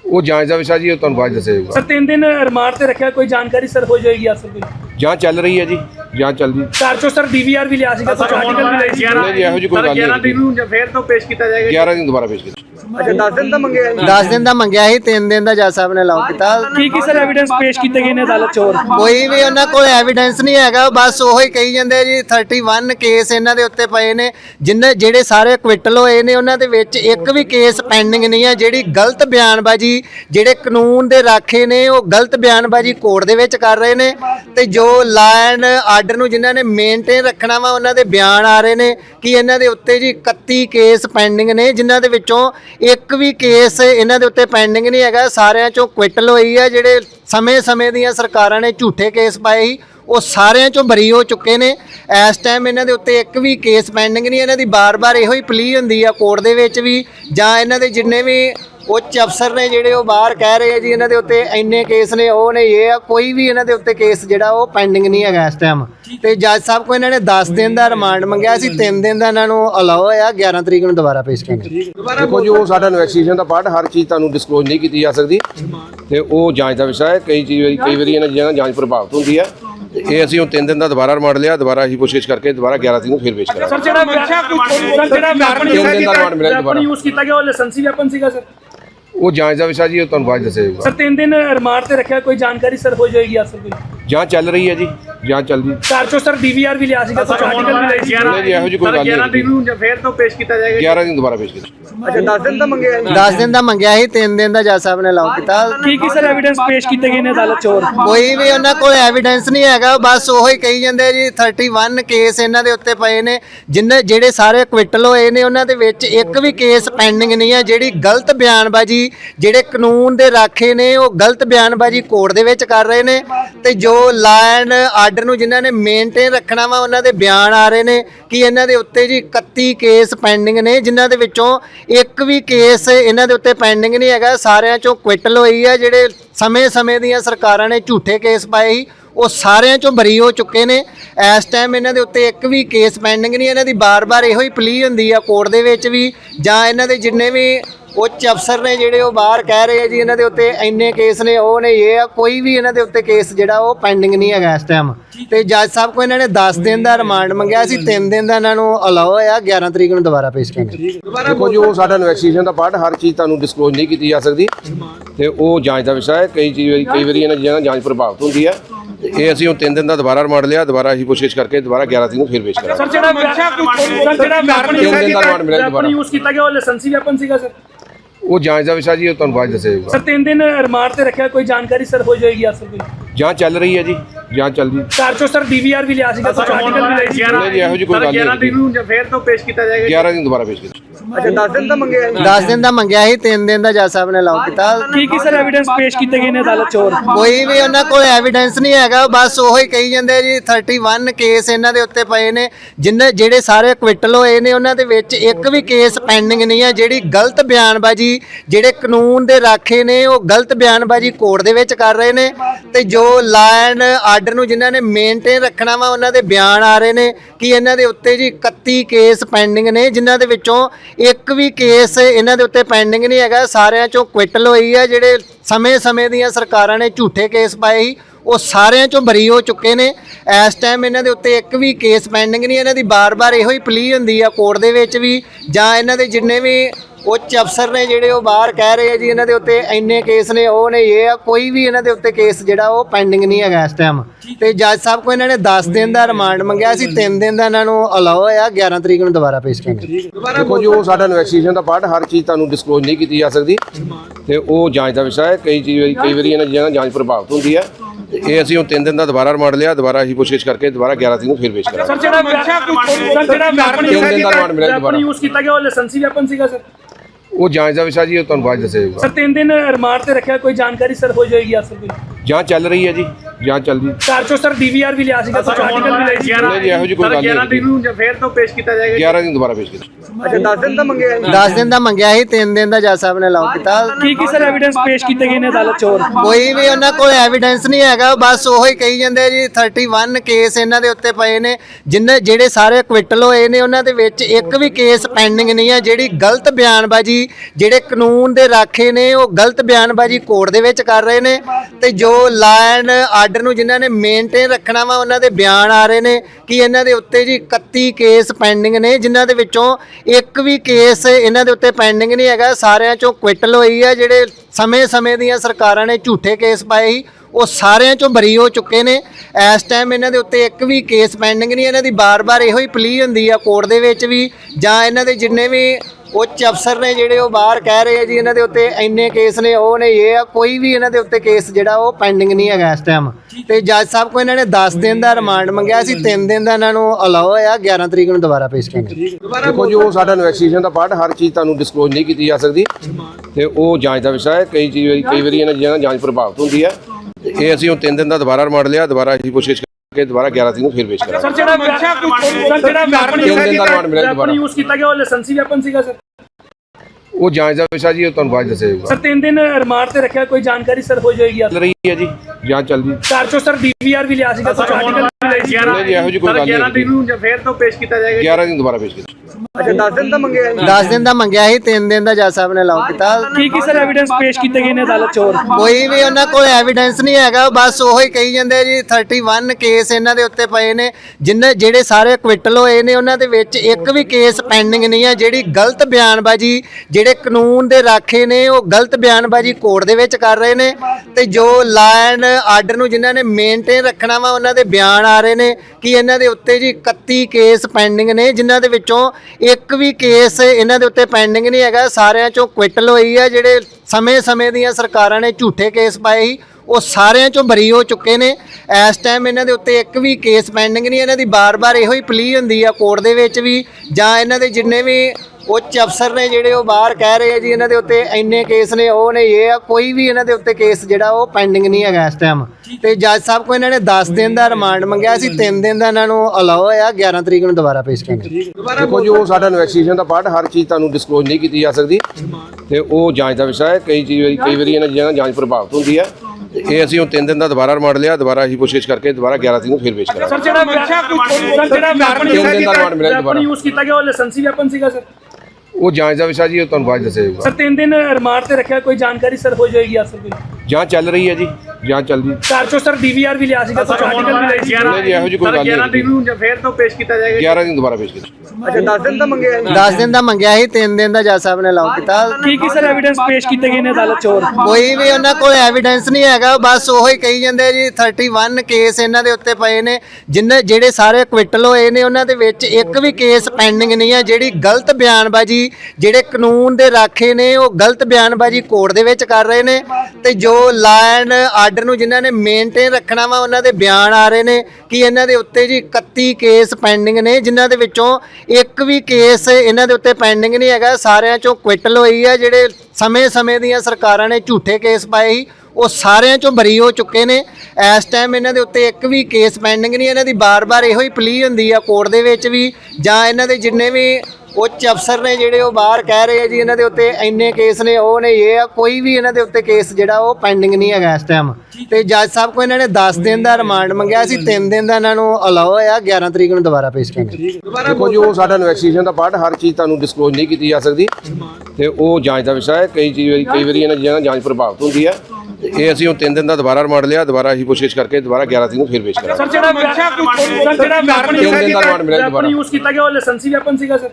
ਉਹ ਜਾਂਚ ਦਾ ਵਿਸ਼ਾ ਜੀ ਉਹ ਤੁਹਾਨੂੰ ਬਾਅਦ ਦੱਸਿਆ ਜਾਊਗਾ। ਸਰ ਤਿੰਨ ਦਿਨ ਰਿਮਾਂਡ ਤੇ ਰੱਖਿਆ ਕੋਈ ਜਾਣਕਾਰੀ ਸਰ ਹੋ ਜਾਏਗੀ ਅਸਲ ਵਿੱਚ? ਜਾਂਚ ਚੱਲ ਰਹੀ ਹੈ ਜੀ ਜਾਂਚ ਚੱਲ ਰਹੀ ਘਰ ਚੋਂ ਸਰ ਡੀਵੀਆਰ ਵੀ ਲਿਆ ਸੀਗਾ ਕੁਝ ਆਰਟੀਕਲ ਵੀ ਲਏ ਸੀ। ਨਹੀਂ ਜੀ ਇਹੋ ਜਿਹੀ ਕੋਈ ਗੱਲ ਨਹੀਂ 11 ਹੈਗੀ। ਤਰੀਕ ਨੂੰ ਜਾਂ ਫੇਰ ਤੋਂ ਪੇਸ਼ ਕੀਤਾ ਜਾਏਗਾ 11 ਦਿਨ ਦੁਬਾਰਾ ਪੇਸ਼ ਕੀਤਾ। ਅੱਛਾ 10 ਦਿਨ ਦਾ ਮੰਗਿਆ ਜੀ 10 ਦਿਨ ਦਾ ਮੰਗਿਆ ਸੀ 3 ਦਿਨ ਦਾ ਜੱਜ ਸਾਹਿਬ ਨੇ ਅਲਾਓ ਕੀਤਾ। ਕੀ ਕੀ ਸਰ ਐਵੀਡੈਂਸ ਪੇਸ਼ ਕੀਤੇ ਗਏ ਨੇ ਅਦਾਲਤ ਚ ਹੋਰ? ਕੋਈ ਵੀ ਉਹਨਾਂ ਕੋਲ ਐਵੀਡੈਂਸ ਨਹੀਂ ਹੈਗਾ ਬਸ ਉਹੀ ਕਹੀ ਜਾਂਦੇ ਜੀ 31 ਕੇਸ ਇਹਨਾਂ ਦੇ ਉੱਤੇ ਪਏ ਨੇ। ਜਿੰਨੇ ਜਿਹੜੇ ਸਾਰੇ ਕੁਇਟਲ ਹੋਏ ਨੇ ਉਹਨਾਂ ਦੇ ਵਿੱਚ ਇੱਕ ਵੀ ਕੇਸ ਪੈਂਡਿੰਗ ਨਹੀਂ ਹੈ ਜਿਹੜੀ ਗਲਤ ਬਿਆਨਬਾਜ਼ੀ ਜਿਹੜੇ ਕਾਨੂੰਨ ਦੇ ਰਾਖੇ ਨੇ ਉਹ ਗਲਤ ਬਿਆਨਬਾਜ਼ੀ ਕੋਰਟ ਦੇ ਵਿੱਚ ਕਰ ਰਹੇ ਨੇ। ਤੇ ਜੋ ਲਾਇਨ ਆਰਡਰ ਨੂੰ ਜਿਨ੍ਹਾਂ ਨੇ ਮੇਨਟੇਨ ਰੱਖਣਾ ਵਾ, ਉਹਨਾਂ ਦੇ ਬਿਆਨ ਆ ਰਹੇ ਨੇ ਕਿ ਇਹਨਾਂ ਦੇ ਉੱਤੇ ਜੀ 31 ਕੇਸ ਪੈਂਡਿੰਗ ਨੇ, ਜਿਨ੍ਹਾਂ ਦੇ ਵਿੱਚੋਂ ਇੱਕ ਵੀ ਕੇਸ ਇਹਨਾਂ ਦੇ ਉੱਤੇ ਪੈਂਡਿੰਗ ਨਹੀਂ ਹੈਗਾ, ਸਾਰਿਆਂ ਚੋਂ ਕੁਇਟਲ ਹੋਈ ਆ, ਜਿਹੜੇ ਸਮੇਂ-ਸਮੇਂ ਦੀਆਂ ਸਰਕਾਰਾਂ ਨੇ ਝੂਠੇ ਕੇਸ ਪਾਏ ਸੀ, ਉਹ ਸਾਰਿਆਂ ਚੋਂ ਬਰੀ ਹੋ ਚੁੱਕੇ ਨੇ। ਇਸ ਟਾਈਮ ਇਹਨਾਂ ਦੇ ਉੱਤੇ ਇੱਕ ਵੀ ਕੇਸ ਪੈਂਡਿੰਗ ਨਹੀਂ ਇਹਨਾਂ ਦੀ ਬਾਰ-ਬਾਰ ਇਹੋ ਹੀ ਪਲੀ ਹੁੰਦੀ ਆ ਕੋਰਟ ਦੇ ਵਿੱਚ ਵੀ ਜਾਂ ਇਹਨਾਂ ਦੇ ਜਿੰਨੇ ਵੀ ਉੱਚ ਅਫਸਰ ਨੇ ਜਿਹੜੇ ਉਹ ਬਾਹਰ ਕਹਿ ਰਹੇ ਆ ਜੀ ਇਹਨਾਂ ਦੇ ਉੱਤੇ ਇੰਨੇ ਕੇਸ ਨੇ ਉਹ ਨੇ ਇਹ ਆ ਕੋਈ ਵੀ ਇਹਨਾਂ ਦੇ ਉੱਤੇ ਕੇਸ ਜਿਹੜਾ ਉਹ ਪੈਂਡਿੰਗ ਨਹੀਂ ਹੈਗਾ ਇਸ ਟਾਈਮ ਤੇ ਜੱਜ ਸਾਹਿਬ ਕੋ ਇਹਨਾਂ ਨੇ 10 ਦਿਨ ਦਾ ਰਿਮਾਂਡ ਮੰਗਿਆ ਸੀ 3 ਦਿਨ ਦਾ ਇਹਨਾਂ ਨੂੰ ਅਲਾਓ ਹੋਇਆ 11 ਤਰੀਕ ਨੂੰ ਦੁਬਾਰਾ ਪੇਸ਼ ਕਰਨਾ ਦੇਖੋ ਜੀ ਉਹ ਸਾਡਾ ਇਨਵੈਸਟੀਗੇਸ਼ਨ ਦਾ ਪਾਰਟ ਹਰ ਚੀਜ਼ ਤੁਹਾਨੂੰ ਡਿਸਕਲੋਜ਼ ਨਹੀਂ ਕੀਤੀ ਜਾ ਸਕਦੀ। ਤੇ ਉਹ ਜਾਂਚ ਦਾ ਵਿਸ਼ਾ ਹੈ ਕਈ ਚੀਜ਼ ਕਈ ਵਾਰੀ ਇਹਨਾਂ ਚੀਜ਼ਾਂ ਜਾਂਚ ਪ੍ਰਭਾਵਿਤ ਹੁੰਦੀ ਹੈ। ਇਹ ਅਸੀਂ ਹੁਣ 3 ਦਿਨ ਦਾ ਦੁਬਾਰਾ ਰਿਮਾਂਡ ਲਿਆ ਦੁਬਾਰਾ ਅਸੀਂ ਕੋਸ਼ਿਸ਼ ਕਰਕੇ ਦੁਬਾਰਾ 11 ਤਰੀਕ ਨੂੰ ਫਿਰ ਪੇਸ਼ ਕਰਾਂਗੇ। ਸਰ ਜਿਹੜਾ ਸਰ ਜਿਹੜਾ ਵੈਪਨ ਤਿੰਨ ਦਿਨ ਦਾ ਰਿਮਾਂਡ ਮਿਲਿਆ ਦੁਬਾਰਾ। ਯੂਜ਼ ਕੀਤਾ ਗਿਆ ਉਹ ਲਾਇਸੈਂਸੀ ਵੈਪਨ ਸੀਗਾ ਸਰ? ਉਹ ਜਾਂਚ ਦਾ ਵਿਸ਼ਾ ਜੀ ਉਹ ਤੁਹਾਨੂੰ ਬਾਅਦ ਦੱਸਿਆ ਜਾਊਗਾ। ਸਰ ਤਿੰਨ ਦਿਨ ਰਿਮਾਂਡ ਤੇ ਰੱਖਿਆ ਕੋਈ ਜਾਣਕਾਰੀ ਸਰ ਹੋ ਜਾਏਗੀ ਅਸਲ ਵਿੱਚ ਜਾਂਚ ਚੱਲ ਰਹੀ ਹੈ ਜੀ। ਜਾਂਚ ਚੱਲ ਰਹੀ ਘਰ ਚੋਂ ਸਰ ਡੀਵੀਆਰ ਵੀ ਲਿਆ ਸੀਗਾ ਕੁਝ ਆਰਟੀਕਲ ਵੀ ਲਏ ਸੀ। ਨਹੀਂ ਜੀ ਇਹੋ ਜਿਹੀ ਕੋਈ ਗੱਲ ਨਹੀਂ 11 ਹੈਗੀ। ਤਰੀਕ ਨੂੰ ਜਾਂ ਫੇਰ ਤੋਂ ਪੇਸ਼ ਕੀਤਾ ਜਾਏਗਾ 11 ਦਿਨ ਦੁਬਾਰਾ ਪੇਸ਼ ਕੀਤਾ ਅੱਛਾ 10 ਦਿਨ ਦਾ ਮੰਗਿਆ ਜੀ 10 ਦਿਨ ਦਾ ਮੰਗਿਆ ਸੀ 3 ਦਿਨ ਦਾ ਜੱਜ ਸਾਹਿਬ ਨੇ ਅਲਾਓ ਕੀਤਾ। ਕੀ ਕੀ ਸਰ ਐਵੀਡੈਂਸ ਪੇਸ਼ ਕੀਤੇ ਗਏ ਨੇ ਅਦਾਲਤ ਚ? ਹੋਰ ਕੋਈ ਵੀ ਉਹਨਾਂ ਕੋਲ ਐਵੀਡੈਂਸ ਨਹੀਂ ਹੈਗਾ ਬਸ ਉਹੀ ਕਹੀ ਜਾਂਦੇ ਜੀ 31 ਕੇਸ ਇਹਨਾਂ ਦੇ ਉੱਤੇ ਪਏ ਨੇ। ਜਿੰਨੇ ਜਿਹੜੇ ਸਾਰੇ ਕੁਇਟਲ ਹੋਏ ਨੇ ਉਹਨਾਂ ਦੇ ਵਿੱਚ ਇੱਕ ਵੀ ਕੇਸ ਪੈਂਡਿੰਗ ਨਹੀਂ ਹੈ ਜਿਹੜੀ ਗਲਤ ਬਿਆਨਬਾਜ਼ੀ ਜਿਹੜੇ ਕਾਨੂੰਨ ਦੇ ਰਾਖੇ ਨੇ ਉਹ ਗਲਤ ਬਿਆਨਬਾਜ਼ੀ ਕੋਰਟ ਦੇ ਵਿੱਚ ਕਰ ਰਹੇ ਨੇ। ਤੇ ਜੋ ਲਾਇਨ ਆਰਡਰ ਨੂੰ ਜਿਨ੍ਹਾਂ ਨੇ ਮੇਨਟੇਨ ਰੱਖਣਾ ਵਾ, ਉਹਨਾਂ ਦੇ ਬਿਆਨ ਆ ਰਹੇ ਨੇ ਕਿ ਇਹਨਾਂ ਦੇ ਉੱਤੇ ਜੀ 31 ਕੇਸ ਪੈਂਡਿੰਗ ਨੇ, ਜਿਨ੍ਹਾਂ ਦੇ ਵਿੱਚੋਂ ਇੱਕ ਵੀ ਕੇਸ ਇਹਨਾਂ ਦੇ ਉੱਤੇ ਪੈਂਡਿੰਗ ਨਹੀਂ ਹੈਗਾ। ਸਾਰਿਆਂ ਚੋਂ ਕੁਇਟਲ ਹੋਈ ਆ, ਜਿਹੜੇ ਸਮੇਂ-ਸਮੇਂ ਦੀਆਂ ਸਰਕਾਰਾਂ ਨੇ ਝੂਠੇ ਕੇਸ ਪਾਏ ਸੀ, ਉਹ ਸਾਰਿਆਂ ਚੋਂ ਬਰੀ ਹੋ ਚੁੱਕੇ ਨੇ। ਇਸ ਟਾਈਮ ਇਹਨਾਂ ਦੇ ਉੱਤੇ ਇੱਕ ਵੀ ਕੇਸ ਪੈਂਡਿੰਗ ਨਹੀਂ, ਇਹਨਾਂ ਦੀ ਬਾਰ-ਬਾਰ ਇਹੋ ਹੀ ਪਲੀ ਹੁੰਦੀ ਆ ਕੋਰਟ ਦੇ ਵਿੱਚ ਵੀ, ਜਾਂ ਇਹਨਾਂ ਦੇ ਜਿੰਨੇ ਵੀ ਉੱਚ ਅਫਸਰ ਨੇ ਜਿਹੜੇ ਉਹ ਬਾਹਰ ਕਹਿ ਰਹੇ ਆ ਜੀ ਇਹਨਾਂ ਦੇ ਉੱਤੇ ਇੰਨੇ ਕੇਸ ਨੇ ਉਹ ਨੇ ਇਹ ਆ ਕੋਈ ਵੀ ਇਹਨਾਂ ਦੇ ਉੱਤੇ ਕੇਸ ਜਿਹੜਾ ਉਹ ਪੈਂਡਿੰਗ ਨਹੀਂ ਹੈਗਾ ਇਸ ਟਾਈਮ ਤੇ ਜੱਜ ਸਾਹਿਬ ਕੋ ਇਹਨਾਂ ਨੇ 10 ਦਿਨ ਦਾ ਰਿਮਾਂਡ ਮੰਗਿਆ ਸੀ 3 ਦਿਨ ਦਾ ਇਹਨਾਂ ਨੂੰ ਅਲਾਓ ਹੋਇਆ 11 ਤਰੀਕ ਨੂੰ ਦੁਬਾਰਾ ਪੇਸ਼ ਕਰਨਾ ਦੇਖੋ ਜੀ ਉਹ ਸਾਡਾ ਇਨਵੈਸਟੀਗੇਸ਼ਨ ਦਾ ਪਾਰਟ ਹਰ ਚੀਜ਼ ਤੁਹਾਨੂੰ ਡਿਸਕਲੋਜ਼ ਨਹੀਂ ਕੀਤੀ ਜਾ ਸਕਦੀ। ਤੇ ਉਹ ਜਾਂਚ ਦਾ ਵਿਸ਼ਾ ਹੈ ਕਈ ਚੀਜ਼ ਕਈ ਵਾਰੀ ਇਹਨਾਂ ਚੀਜ਼ਾਂ ਜਾਂਚ ਪ੍ਰਭਾਵਿਤ ਹੁੰਦੀ ਹੈ। ਇਹ ਅਸੀਂ ਹੁਣ 3 ਦਿਨ ਦਾ ਦੁਬਾਰਾ ਰਿਮਾਂਡ ਲਿਆ ਦੁਬਾਰਾ ਅਸੀਂ ਕੋਸ਼ਿਸ਼ ਕਰਕੇ ਦੁਬਾਰਾ 11 ਤਰੀਕ ਨੂੰ ਫਿਰ ਪੇਸ਼ ਕਰਾਂਗੇ। ਸਰ ਜਿਹੜਾ ਸਰ ਜਿਹੜਾ ਵੈਪਨ ਯੂਜ਼ ਕੀਤਾ ਗਿਆ ਉਹ ਲਾਇਸੈਂਸੀ ਵੈਪਨ ਸੀਗਾ ਸਰ? ਉਹ ਜਾਂਚ ਦਾ ਵਿਸ਼ਾ ਜੀ, ਉਹ ਤੁਹਾਨੂੰ ਬਾਅਦ 'ਚ ਦੱਸਿਆ ਜਾਊਗਾ। ਸਰ, ਤਿੰਨ ਦਿਨ ਰਿਮਾਂਡ ਤੇ ਰੱਖਿਆ, ਕੋਈ ਜਾਣਕਾਰੀ ਸਰ ਹੋ ਜਾਏਗੀ ਅਸਲ ਕੋਈ ਜਾਂਚ ਚੱਲ ਰਹੀ ਹੈ ਜੀ ਜਾਂਚ ਚੱਲ ਰਹੀ। ਘਰ ਚੋਂ ਸਰ ਡੀਵੀਆਰ ਵੀ ਲਿਆ ਸੀਗਾ ਕੁਝ ਆਰਟੀਕਲ ਵੀ ਲਏ ਸੀ। ਨਹੀਂ ਜੀ ਇਹੋ ਜਿਹੀ ਕੋਈ ਗੱਲ ਨਹੀਂ 11 ਹੈਗੀ। ਤਰੀਕ ਨੂੰ ਜਾਂ ਫੇਰ ਤੋਂ ਪੇਸ਼ ਕੀਤਾ ਜਾਏਗਾ 11 ਦਿਨ ਦੁਬਾਰਾ ਪੇਸ਼ ਕੀਤਾ ਅੱਛਾ 10 ਦਿਨ ਦਾ ਮੰਗਿਆ ਜੀ 10 ਦਿਨ ਦਾ ਮੰਗਿਆ ਸੀ 3 ਦਿਨ ਦਾ ਜੱਜ ਸਾਹਿਬ ਨੇ ਅਲਾਓ ਕੀਤਾ। ਕੀ ਕੀ ਸਰ ਐਵੀਡੈਂਸ ਪੇਸ਼ ਕੀਤੇ ਗਏ ਨੇ ਅਦਾਲਤ ਚ? ਹੋਰ ਕੋਈ ਵੀ ਉਹਨਾਂ ਕੋਲ ਐਵੀਡੈਂਸ ਨਹੀਂ ਹੈਗਾ ਬਸ ਉਹੀ ਕਹੀ ਜਾਂਦੇ ਜੀ 31 ਕੇਸ ਇਹਨਾਂ ਦੇ ਉੱਤੇ ਪਏ ਨੇ। ਜਿੰਨੇ ਜਿਹੜੇ ਸਾਰੇ ਕੁਇਟਲ ਹੋਏ ਨੇ ਉਹਨਾਂ ਦੇ ਵਿੱਚ ਇੱਕ ਵੀ ਕੇਸ ਪੈਂਡਿੰਗ ਨਹੀਂ ਹੈ ਜਿਹੜੀ ਗਲਤ ਬਿਆਨਬਾਜ਼ੀ ਜਿਹੜੇ ਕਾਨੂੰਨ ਦੇ ਰਾਖੇ ਨੇ ਉਹ ਗਲਤ ਬਿਆਨਬਾਜ਼ੀ ਕੋਰਟ ਦੇ ਵਿੱਚ ਕਰ ਰਹੇ ਨੇ। ਤੇ ਜੋ ਲਾਇਨ ਆਰਡਰ ਨੂੰ ਜਿਨ੍ਹਾਂ ਨੇ ਮੇਨਟੇਨ ਰੱਖਣਾ ਵਾ, ਉਹਨਾਂ ਦੇ ਬਿਆਨ ਆ ਰਹੇ ਨੇ ਕਿ ਇਹਨਾਂ ਦੇ ਉੱਤੇ ਜੀ 31 ਕੇਸ ਪੈਂਡਿੰਗ ਨੇ, ਜਿਨ੍ਹਾਂ ਦੇ ਵਿੱਚੋਂ ਇੱਕ ਵੀ ਕੇਸ ਇਹਨਾਂ ਦੇ ਉੱਤੇ ਪੈਂਡਿੰਗ ਨਹੀਂ ਹੈਗਾ, ਸਾਰਿਆਂ ਚੋਂ ਕੁਇਟਲ ਹੋਈ ਆ, ਜਿਹੜੇ ਸਮੇਂ-ਸਮੇਂ ਦੀਆਂ ਸਰਕਾਰਾਂ ਨੇ ਝੂਠੇ ਕੇਸ ਪਾਏ ਸੀ, ਉਹ ਸਾਰਿਆਂ ਚੋਂ ਬਰੀ ਹੋ ਚੁੱਕੇ ਨੇ। ਇਸ ਟਾਈਮ ਇਹਨਾਂ ਦੇ ਉੱਤੇ ਇੱਕ ਵੀ ਕੇਸ ਪੈਂਡਿੰਗ ਨਹੀਂ, ਇਹਨਾਂ ਦੀ ਬਾਰ-ਬਾਰ ਇਹੋ ਹੀ ਪਲੀ ਹੁੰਦੀ ਆ ਕੋਰਟ ਦੇ ਵਿੱਚ ਵੀ, ਜਾਂ ਇਹਨਾਂ ਦੇ ਜਿੰਨੇ ਵੀ ਉੱਚ ਅਫਸਰ ਨੇ ਜਿਹੜੇ ਉਹ ਬਾਹਰ ਕਹਿ ਰਹੇ ਆ ਜੀ ਇਹਨਾਂ ਦੇ ਉੱਤੇ ਇੰਨੇ ਕੇਸ ਨੇ ਉਹ ਨੇ ਇਹ ਆ ਕੋਈ ਵੀ ਇਹਨਾਂ ਦੇ ਉੱਤੇ ਕੇਸ ਜਿਹੜਾ ਉਹ ਪੈਂਡਿੰਗ ਨਹੀਂ ਹੈਗਾ ਇਸ ਟਾਈਮ ਤੇ ਜੱਜ ਸਾਹਿਬ ਕੋ ਇਹਨਾਂ ਨੇ 10 ਦਿਨ ਦਾ ਰਿਮਾਂਡ ਮੰਗਿਆ ਸੀ 3 ਦਿਨ ਦਾ ਇਹਨਾਂ ਨੂੰ ਅਲਾਓ ਆ 11 ਤਰੀਕ ਨੂੰ ਦੁਬਾਰਾ ਪੇਸ਼ ਕਰਨਾ ਦੇਖੋ ਜੀ ਉਹ ਸਾਡਾ ਇਨਵੈਸਟੀਗੇਸ਼ਨ ਦਾ ਪਾਰਟ ਹਰ ਚੀਜ਼ ਤੁਹਾਨੂੰ ਡਿਸਕਲੋਜ਼ ਨਹੀਂ ਕੀਤੀ ਜਾ ਸਕਦੀ। ਤੇ ਉਹ ਜਾਂਚ ਦਾ ਵਿਸ਼ਾ ਹੈ ਕਈ ਚੀਜ਼ ਕਈ ਵਾਰੀ ਇਹਨਾਂ ਚੀਜ਼ਾਂ ਜਾਂਚ ਪ੍ਰਭਾਵਿਤ ਹੁੰਦੀ ਹੈ। ਇਹ ਅਸੀਂ ਹੁਣ 3 ਦਿਨ ਦਾ ਦੁਬਾਰਾ ਰਿਮਾਂਡ ਲਿਆ ਦੁਬਾਰਾ ਅਸੀਂ ਪੁੱਛਗਿੱਛ ਕਰਕੇ ਦੁਬਾਰਾ 11 ਤਰੀਕ ਨੂੰ ਫਿਰ ਪੇਸ਼ ਕਰਾਂਗੇ। ਸਰ ਜਿਹੜਾ ਸਰ ਜਿਹੜਾ ਵੈਪਨ ਯੂਜ਼ ਕੀਤਾ ਗਿਆ ਉਹ ਲਾਇਸੈਂਸੀ ਵੈਪਨ ਸੀਗਾ। ਸਰ ਉਹ ਜਾਂਚ ਦਾ ਵਿਸ਼ਾ ਜੀ ਉਹ ਤੁਹਾਨੂੰ ਬਾਅਦ ਦੱਸਿਆ ਜਾਊਗਾ। ਸਰ ਤਿੰਨ ਦਿਨ ਰਿਮਾਂਡ ਤੇ ਰੱਖਿਆ ਕੋਈ ਜਾਣਕਾਰੀ ਸਰ ਹੋ ਜਾਏਗੀ ਅਸਰ ਕੋਈ ਜਾਂਚ ਚੱਲ ਰਹੀ ਹੈ ਜੀ। ਜਾਂਚ ਚੱਲਦੀ। ਘਰ ਚੋਂ ਸਰ ਡੀਵੀਆਰ ਵੀ ਲਿਆ ਸੀਗਾ ਕੁਝ ਆਰਟੀਕਲ ਵੀ ਲਏ ਸੀ? ਨਹੀਂ ਜੀ ਇਹੋ ਜਿਹੀ ਕੋਈ ਗੱਲ ਨਹੀਂ 11 ਦਿਨ ਨੂੰ ਜਾਂ ਫੇਰ ਤੋਂ ਪੇਸ਼ ਕੀਤਾ ਜਾਏਗਾ 11 ਦਿਨ ਦੁਬਾਰਾ ਪੇਸ਼ ਕੀਤਾ ਅੱਛਾ 10 ਦਿਨ ਦਾ ਮੰਗਿਆ ਜੀ 10 ਦਿਨ ਦਾ ਮੰਗਿਆ ਸੀ 3 ਦਿਨ ਦਾ ਜੱਜ ਸਾਹਿਬ ਨੇ ਅਲਾਓ ਕੀਤਾ। ਕੀ ਕੀ ਸਰ ਐਵੀਡੈਂਸ ਪੇਸ਼ ਕੀਤੇ ਗਏ ਨੇ ਅਦਾਲਤ ਚ ਹੋਰ? ਕੋਈ ਵੀ ਉਹਨਾਂ ਕੋਲ ਐਵੀਡੈਂਸ ਨਹੀਂ ਹੈਗਾ ਬਸ ਉਹੋ ਹੀ ਕਹੀ ਜਾਂਦੇ ਜੀ 31 ਕੇਸ ਇਹਨਾਂ ਦੇ ਉੱਤੇ ਪਏ ਨੇ। ਜਿੰਨੇ ਜਿਹੜੇ ਸਾਰੇ ਕੁਇਟਲ ਹੋਏ ਨੇ ਉਹਨਾਂ ਦੇ ਵਿੱਚ ਇੱਕ ਵੀ ਕੇਸ ਪੈਂਡਿੰਗ ਨਹੀਂ ਹੈ ਜਿਹੜੀ ਗਲਤ ਬਿਆਨਬਾਜ਼ੀ ਜਿਹੜੇ ਕਾਨੂੰਨ ਦੇ ਰਾਖੇ ਨੇ ਉਹ ਗਲਤ ਬਿਆਨਬਾਜ਼ੀ ਕੋਰਟ ਦੇ ਵਿੱਚ ਕਰ ਰਹੇ ਨੇ। ਤੇ ਜੋ ਲਾਇਨ ਆਰਡਰ ਨੂੰ ਜਿਨ੍ਹਾਂ ਨੇ ਮੇਨਟੇਨ ਰੱਖਣਾ ਵਾ, ਉਹਨਾਂ ਦੇ ਬਿਆਨ ਆ ਰਹੇ ਨੇ ਕਿ ਇਹਨਾਂ ਦੇ ਉੱਤੇ ਜੀ 31 ਕੇਸ ਪੈਂਡਿੰਗ ਨੇ, ਜਿਨ੍ਹਾਂ ਦੇ ਵਿੱਚੋਂ ਇੱਕ ਵੀ ਕੇਸ ਇਹਨਾਂ ਦੇ ਉੱਤੇ ਪੈਂਡਿੰਗ ਨਹੀਂ ਹੈਗਾ। ਸਾਰਿਆਂ ਚੋਂ ਕੁਇਟਲ ਹੋਈ ਹੈ ਜਿਹੜੇ ਸਮੇਂ-ਸਮੇਂ ਦੀਆਂ ਸਰਕਾਰਾਂ ਨੇ ਝੂਠੇ ਕੇਸ ਪਾਏ ਸੀ, ਉਹ ਸਾਰਿਆਂ ਚੋਂ ਬਰੀ ਹੋ ਚੁੱਕੇ ਨੇ। ਇਸ ਟਾਈਮ ਇਹਨਾਂ ਦੇ ਉੱਤੇ ਇੱਕ ਵੀ ਕੇਸ ਪੈਂਡਿੰਗ ਨਹੀਂ, ਇਹਨਾਂ ਦੀ ਬਾਰ-ਬਾਰ ਇਹੋ ਹੀ ਪਲੀ ਹੁੰਦੀ ਆ ਕੋਰਟ ਦੇ ਵਿੱਚ ਵੀ, ਜਾਂ ਇਹਨਾਂ ਦੇ ਜਿੰਨੇ ਵੀ ਉੱਚ ਅਫਸਰ ਨੇ ਜਿਹੜੇ ਉਹ ਬਾਹਰ ਕਹਿ ਰਹੇ ਆ ਜੀ, ਇਹਨਾਂ ਦੇ ਉੱਤੇ ਇੰਨੇ ਕੇਸ ਨੇ, ਉਹ ਨੇ ਇਹ ਆ, ਕੋਈ ਵੀ ਇਹਨਾਂ ਦੇ ਉੱਤੇ ਕੇਸ ਜਿਹੜਾ ਉਹ ਪੈਂਡਿੰਗ ਨਹੀਂ ਹੈਗਾ ਇਸ ਟਾਈਮ ਤੇ ਜੱਜ ਸਾਹਿਬ ਕੋ ਇਹਨਾਂ ਨੇ 10 ਦਿਨ ਦਾ ਰਿਮਾਂਡ ਮੰਗਿਆ ਸੀ 3 ਦਿਨ ਦਾ ਇਹਨਾਂ ਨੂੰ ਅਲਾਓ ਆ 11 ਤਰੀਕ ਨੂੰ ਦੁਬਾਰਾ ਪੇਸ਼ ਕਰਨਾ। ਦੇਖੋ ਜੀ, ਉਹ ਸਾਡਾ ਇਨਵੈਸਟੀਗੇਸ਼ਨ ਦਾ ਪਾਰਟ ਹਰ ਚੀਜ਼ ਤੁਹਾਨੂੰ ਡਿਸਕਲੋਜ਼ ਨਹੀਂ ਕੀਤੀ ਜਾ ਸਕਦੀ। ਤੇ ਉਹ ਜਾਂਚ ਦਾ ਵਿਸ਼ਾ ਹੈ, ਕਈ ਚੀਜ਼ ਕਈ ਵਾਰੀ ਇਹਨਾਂ ਚੀਜ਼ਾਂ ਜਾਂਚ ਪ੍ਰਭਾਵਿਤ ਹੁੰਦੀ ਹੈ। ਇਹ ਅਸੀਂ ਹੁਣ 3 ਦਿਨ ਦਾ ਦੁਬਾਰਾ ਰਿਮਾਂਡ ਲਿਆ, ਦੁਬਾਰਾ ਅਸੀਂ ਪੁੱਛਗਿੱਛ ਕਰਕੇ ਦੁਬਾਰਾ 11 ਤਰੀਕ ਨੂੰ ਫਿਰ ਪੇਸ਼ ਕਰਾਂਗੇ। ਸਰ ਜਿਹੜਾ ਸਰ ਜਿਹੜਾ ਵੈਪਨ ਤਿੰਨ ਦਿਨ ਦਾ ਰਿਮਾਂਡ ਮਿਲਿਆ ਵੈਪਨ ਦੁਬਾਰਾ। ਯੂਜ਼ ਕੀਤਾ ਗਿਆ ਉਹ ਲਾਇਸੈਂਸੀ ਵੈਪਨ ਸੀਗਾ ਸਰ। ਉਹ ਜਾਂਚ ਦਾ ਵਿਸ਼ਾ ਜੀ ਉਹ ਤੁਹਾਨੂੰ ਬਾਅਦ 'ਚ ਦੱਸਿਆ ਜਾਊਗਾ। ਸਰ ਤਿੰਨ ਦਿਨ ਰਿਮਾਂਡ ਤੇ ਰੱਖਿਆ ਕੋਈ ਜਾਣਕਾਰੀ ਸਰ ਹੋ ਜਾਏਗੀ ਚੱਲ ਰਹੀ ਹੈ ਜੀ ਜਾਂਚ ਚੱਲਦੀ। ਘਰ ਚੋਂ ਸਰ ਡੀਵੀਆਰ ਵੀ ਲਿਆ ਸੀਗਾ ਕੁਝ ਆਰਟੀਕਲ ਇਹੋ ਜਿਹੀ ਕੋਈ ਗੱਲ 11 ਨਹੀਂ ਦਿਨ ਨੂੰ ਫੇਰ ਤੋਂ ਪੇਸ਼ ਕੀਤਾ ਜਾਏਗਾ 11 ਦਿਨ ਦੁਬਾਰਾ ਪੇਸ਼ ਕੀਤਾ ਅੱਛਾ 10 ਦਿਨ ਦਾ ਮੰਗਿਆ ਜੀ 10 ਦਿਨ ਦਾ ਮੰਗਿਆ ਸੀ 3 ਦਿਨ ਦਾ ਜੱਜ ਸਾਹਿਬ ਨੇ ਅਲਾਓ ਕੀਤਾ। ਕੀ ਕੀ ਸਰ ਐਵੀਡੈਂਸ ਪੇਸ਼ ਕੀਤੇ ਗਏ ਨੇ ਅਦਾਲਤ ਚ ਹੋਰ? ਕੋਈ ਵੀ ਉਹਨਾਂ ਕੋਲ ਐਵੀਡੈਂਸ ਨਹੀਂ ਹੈਗਾ ਬਸ ਉਹੋ ਹੀ ਕਹੀ ਜਾਂਦੇ ਜੀ 31 ਕੇਸ ਇਹਨਾਂ ਦੇ ਉੱਤੇ ਪਏ ਨੇ। ਜਿੰਨੇ ਜਿਹੜੇ ਸਾਰੇ ਕੁਇਟਲ ਹੋਏ ਨੇ ਉਹਨਾਂ ਦੇ ਵਿੱਚ ਇੱਕ ਵੀ ਕੇਸ ਪੈਂਡਿੰਗ ਨਹੀਂ ਹੈ ਜਿਹੜੀ ਗਲਤ ਬਿਆਨਬਾਜ਼ੀ ਜਿਹੜੇ ਕਾਨੂੰਨ ਦੇ ਰਾਖੇ ਨੇ ਉਹ ਗਲਤ ਬਿਆਨਬਾਜ਼ੀ ਕੋਰਟ ਦੇ ਵਿੱਚ ਕਰ ਰਹੇ ਨੇ। ਤੇ ਜੋ ਲਾਇਨ ਆਰਡਰ ਨੂੰ ਜਿਨ੍ਹਾਂ ਨੇ ਮੇਨਟੇਨ ਰੱਖਣਾ ਵਾ ਉਹਨਾਂ ਦੇ ਬਿਆਨ ਆ ਰਹੇ ਨੇ ਕਿ ਇਹਨਾਂ ਦੇ ਉੱਤੇ ਜੀ 31 ਕੇਸ ਪੈਂਡਿੰਗ ਨੇ, ਜਿਨ੍ਹਾਂ ਦੇ ਵਿੱਚੋਂ ਇੱਕ ਵੀ ਕੇਸ ਇਹਨਾਂ ਦੇ ਉੱਤੇ ਪੈਂਡਿੰਗ ਨਹੀਂ ਹੈਗਾ। ਸਾਰਿਆਂ ਚੋਂ ਕੁਇਟਲ ਹੋਈ ਹੈ ਜਿਹੜੇ ਸਮੇਂ-ਸਮੇਂ ਦੀਆਂ ਸਰਕਾਰਾਂ ਨੇ ਝੂਠੇ ਕੇਸ ਪਾਏ ਸੀ, ਉਹ ਸਾਰਿਆਂ ਚੋਂ ਬਰੀ ਹੋ ਚੁੱਕੇ ਨੇ। ਇਸ ਟਾਈਮ ਇਹਨਾਂ ਦੇ ਉੱਤੇ ਇੱਕ ਵੀ ਕੇਸ ਪੈਂਡਿੰਗ ਨਹੀਂ, ਇਹਨਾਂ ਦੀ ਬਾਰ-ਬਾਰ ਇਹੋ ਹੀ ਪਲੀ ਹੁੰਦੀ ਆ ਕੋਰਟ ਦੇ ਵਿੱਚ ਵੀ, ਜਾਂ ਇਹਨਾਂ ਦੇ ਜਿੰਨੇ ਵੀ ਉੱਚ ਅਫਸਰ ਨੇ ਜਿਹੜੇ ਉਹ ਬਾਹਰ ਕਹਿ ਰਹੇ ਆ ਜੀ ਇਹਨਾਂ ਦੇ ਉੱਤੇ ਇੰਨੇ ਕੇਸ ਨੇ ਉਹ ਨੇ ਇਹ ਆ ਕੋਈ ਵੀ ਇਹਨਾਂ ਦੇ ਉੱਤੇ ਕੇਸ ਜਿਹੜਾ ਉਹ ਪੈਂਡਿੰਗ ਨਹੀਂ ਹੈਗਾ ਇਸ ਟਾਈਮ ਤੇ ਜੱਜ ਸਾਹਿਬ ਕੋ ਇਹਨਾਂ ਨੇ 10 ਦਿਨ ਦਾ ਰਿਮਾਂਡ ਮੰਗਿਆ ਸੀ 3 ਦਿਨ ਦਾ ਇਹਨਾਂ ਨੂੰ ਅਲਾਓ ਆ 11 ਤਰੀਕ ਨੂੰ ਦੁਬਾਰਾ ਪੇਸ਼ ਕਰਨਾ। ਦੇਖੋ ਜੀ ਉਹ ਸਾਡਾ ਇਨਵੈਸਟੀਗੇਸ਼ਨ ਦਾ ਪਾਰਟ ਹਰ ਚੀਜ਼ ਤੁਹਾਨੂੰ ਡਿਸਕਲੋਜ਼ ਨਹੀਂ ਕੀਤੀ ਜਾ ਸਕਦੀ। ਤੇ ਉਹ ਜਾਂਚ ਦਾ ਵਿਸ਼ਾ ਹੈ ਕਈ ਚੀਜ਼ ਕਈ ਵਾਰੀ ਇਹਨਾਂ ਚੀਜ਼ਾਂ ਜਾਂਚ ਪ੍ਰਭਾਵਿਤ ਹੁੰਦੀ ਹੈ। ਇਹ ਅਸੀਂ ਹੁਣ 3 ਦਿਨ ਦਾ ਦੁਬਾਰਾ ਰਿਮਾਂਡ ਲਿਆ ਦੁਬਾਰਾ ਅਸੀਂ ਪੁੱਛਗਿੱਛ ਕਰਕੇ ਦੁਬਾਰਾ 11 ਤਰੀਕ ਨੂੰ ਫਿਰ ਪੇਸ਼ ਕਰਾਂਗੇ। ਸਰ ਜਿਹੜਾ ਸਰ ਜਿਹੜਾ ਵੈਪਨ ਯੂਜ਼ ਕੀਤਾ ਗਿਆ ਉਹ ਲਾਇਸੈਂਸੀ ਵੈਪਨ ਸੀਗਾ ਸਰ? ਉਹ ਜਾਂਚ ਦਾ ਵਿਸ਼ਾ ਜੀ, ਉਹ ਤੁਹਾਨੂੰ ਬਾਅਦ ਦੱਸਿਆ ਜਾਊਗਾ। ਸਰ, ਤਿੰਨ ਦਿਨ ਰਿਮਾਂਡ ਤੇ ਰੱਖਿਆ, ਕੋਈ ਜਾਣਕਾਰੀ ਸਰ ਹੋ ਜਾਏਗੀ ਅਸਰ ਕੋਈ? ਜਾਂਚ ਚੱਲ ਰਹੀ ਹੈ ਜੀ ਜਾਂਚ ਚੱਲਦੀ ਘਰ ਚੋਂ ਸਰ ਡੀਵੀਆਰ ਵੀ ਲਿਆ ਸੀਗਾ ਕੁਝ ਆਰਟੀਕਲ ਵੀ ਲਏ ਸੀ। ਨਹੀਂ ਜੀ ਇਹੋ ਜਿਹੀ ਕੋਈ ਗੱਲ 11 ਨਹੀਂ ਦਿਨ ਨੂੰ ਜਾਂ ਫੇਰ ਤੋਂ ਪੇਸ਼ ਕੀਤਾ ਜਾਏਗਾ 11 ਦਿਨ ਦੁਬਾਰਾ ਪੇਸ਼ ਕੀਤਾ ਅੱਛਾ 10 ਦਿਨ ਦਾ ਮੰਗਿਆ ਜੀ 10 ਦਿਨ ਦਾ ਮੰਗਿਆ ਸੀ 3 ਦਿਨ ਦਾ ਜੱਜ ਸਾਹਿਬ ਨੇ ਅਲਾਓ ਕੀਤਾ। ਕੀ ਕੀ ਸਰ ਐਵੀਡੈਂਸ ਪੇਸ਼ ਕੀਤੇ ਗਏ ਨੇ ਅਦਾਲਤ ਚ? ਹੋਰ ਕੋਈ ਵੀ ਉਹਨਾਂ ਕੋਲ ਐਵੀਡੈਂਸ ਨਹੀਂ ਹੈਗਾ ਬਸ ਉਹੋ ਹੀ ਕਹੀ ਜਾਂਦੇ ਜੀ 31 ਕੇਸ ਇਹਨਾਂ ਦੇ ਉੱਤੇ ਪਏ ਨੇ। ਜਿੰਨੇ ਜਿਹੜੇ ਸਾਰੇ ਕੁਇਟਲ ਹੋਏ ਨੇ ਉਹਨਾਂ ਦੇ ਵਿੱਚ ਇੱਕ ਵੀ ਕੇਸ ਪੈਂਡਿੰਗ ਨਹੀਂ ਹੈ ਜਿਹੜੀ ਗਲਤ ਬਿਆਨਬਾਜ਼ੀ ਜਿਹੜੇ ਕਾਨੂੰਨ ਦੇ ਰਾਖੇ ਨੇ ਉਹ ਗਲਤ ਬਿਆਨਬਾਜ਼ੀ ਕੋਰਟ ਦੇ ਵਿੱਚ ਕਰ ਰਹੇ ਨੇ। ਤੇ ਜੋ ਲਾਇਨ ਆਰਡਰ ਨੂੰ ਜਿਨ੍ਹਾਂ ਨੇ ਮੇਨਟੇਨ ਰੱਖਣਾ ਵਾ, ਉਹਨਾਂ ਦੇ ਬਿਆਨ ਆ ਰਹੇ ਨੇ ਕਿ ਇਹਨਾਂ ਦੇ ਉੱਤੇ ਜੀ 31 ਕੇਸ ਪੈਂਡਿੰਗ ਨੇ, ਜਿਨ੍ਹਾਂ ਦੇ ਵਿੱਚੋਂ ਇੱਕ ਵੀ ਕੇਸ ਇਹਨਾਂ ਦੇ ਉੱਤੇ ਪੈਂਡਿੰਗ ਨਹੀਂ ਹੈਗਾ। ਸਾਰਿਆਂ ਚੋਂ ਕੁਇਟਲ ਹੋਈ ਹੈ ਜਿਹੜੇ ਸਮੇਂ-ਸਮੇਂ ਦੀਆਂ ਸਰਕਾਰਾਂ ਨੇ ਝੂਠੇ ਕੇਸ ਪਾਏ ਸੀ, ਉਹ ਸਾਰਿਆਂ ਚੋਂ ਬਰੀ ਹੋ ਚੁੱਕੇ ਨੇ। ਇਸ ਟਾਈਮ ਇਹਨਾਂ ਦੇ ਉੱਤੇ ਇੱਕ ਵੀ ਕੇਸ ਪੈਂਡਿੰਗ ਨਹੀਂ, ਇਹਨਾਂ ਦੀ ਬਾਰ-ਬਾਰ ਇਹੋ ਹੀ ਪਲੀ ਹੁੰਦੀ ਆ ਕੋਰਟ ਦੇ ਵਿੱਚ ਵੀ, ਜਾਂ ਇਹਨਾਂ ਦੇ ਜਿੰਨੇ ਵੀ ਉੱਚ ਅਫਸਰ ਨੇ ਜਿਹੜੇ ਉਹ ਬਾਹਰ ਕਹਿ ਰਹੇ ਆ ਜੀ ਇਹਨਾਂ ਦੇ ਉੱਤੇ ਇੰਨੇ ਕੇਸ ਨੇ ਉਹ ਨੇ ਇਹ ਆ ਕੋਈ ਵੀ ਇਹਨਾਂ ਦੇ ਉੱਤੇ ਕੇਸ ਜਿਹੜਾ ਉਹ ਪੈਂਡਿੰਗ ਨਹੀਂ ਹੈਗਾ ਇਸ ਟਾਈਮ ਤੇ ਜੱਜ ਸਾਹਿਬ ਕੋ ਇਹਨਾਂ ਨੇ 10 ਦਿਨ ਦਾ ਰਿਮਾਂਡ ਮੰਗਿਆ ਸੀ 3 ਦਿਨ ਦਾ ਇਹਨਾਂ ਨੂੰ ਅਲਾਓ ਆ 11 ਤਰੀਕ ਨੂੰ ਦੁਬਾਰਾ ਪੇਸ਼ ਕਰਨਾ ਦੇਖੋ ਜੀ ਉਹ ਸਾਡਾ ਇਨਵੈਸਟੀਗੇਸ਼ਨ ਦਾ ਪਾਰਟ ਹਰ ਚੀਜ਼ ਤੁਹਾਨੂੰ ਡਿਸਕਲੋਜ਼ ਨਹੀਂ ਕੀਤੀ ਜਾ ਸਕਦੀ। ਤੇ ਉਹ ਜਾਂਚ ਦਾ ਵਿਸ਼ਾ ਹੈ ਕਈ ਚੀਜ਼ ਕਈ ਵਾਰੀ ਇਹਨਾਂ ਚੀਜ਼ਾਂ ਜਾਂਚ ਪ੍ਰਭਾਵਿਤ ਹੁੰਦੀ ਹੈ। ਇਹ ਅਸੀਂ ਹੁਣ 3 ਦਿਨ ਦਾ ਦੁਬਾਰਾ ਰਿਮਾਂਡ ਲਿਆ ਦੁਬਾਰਾ ਅਸੀਂ ਪੁੱਛਗਿੱਛ ਕਰਕੇ ਦੁਬਾਰਾ 11 ਤਰੀਕ ਨੂੰ ਫਿਰ ਪੇਸ਼ ਕਰਾਂਗੇ। ਸਰ ਜਿਹੜਾ ਸਰ ਜਿਹੜਾ ਵੈਪਨ ਯੂਜ਼ ਕੀਤਾ ਗਿਆ ਉਹ ਲਾਇਸੈਂਸੀ ਵੈਪਨ ਸੀਗਾ ਸਰ।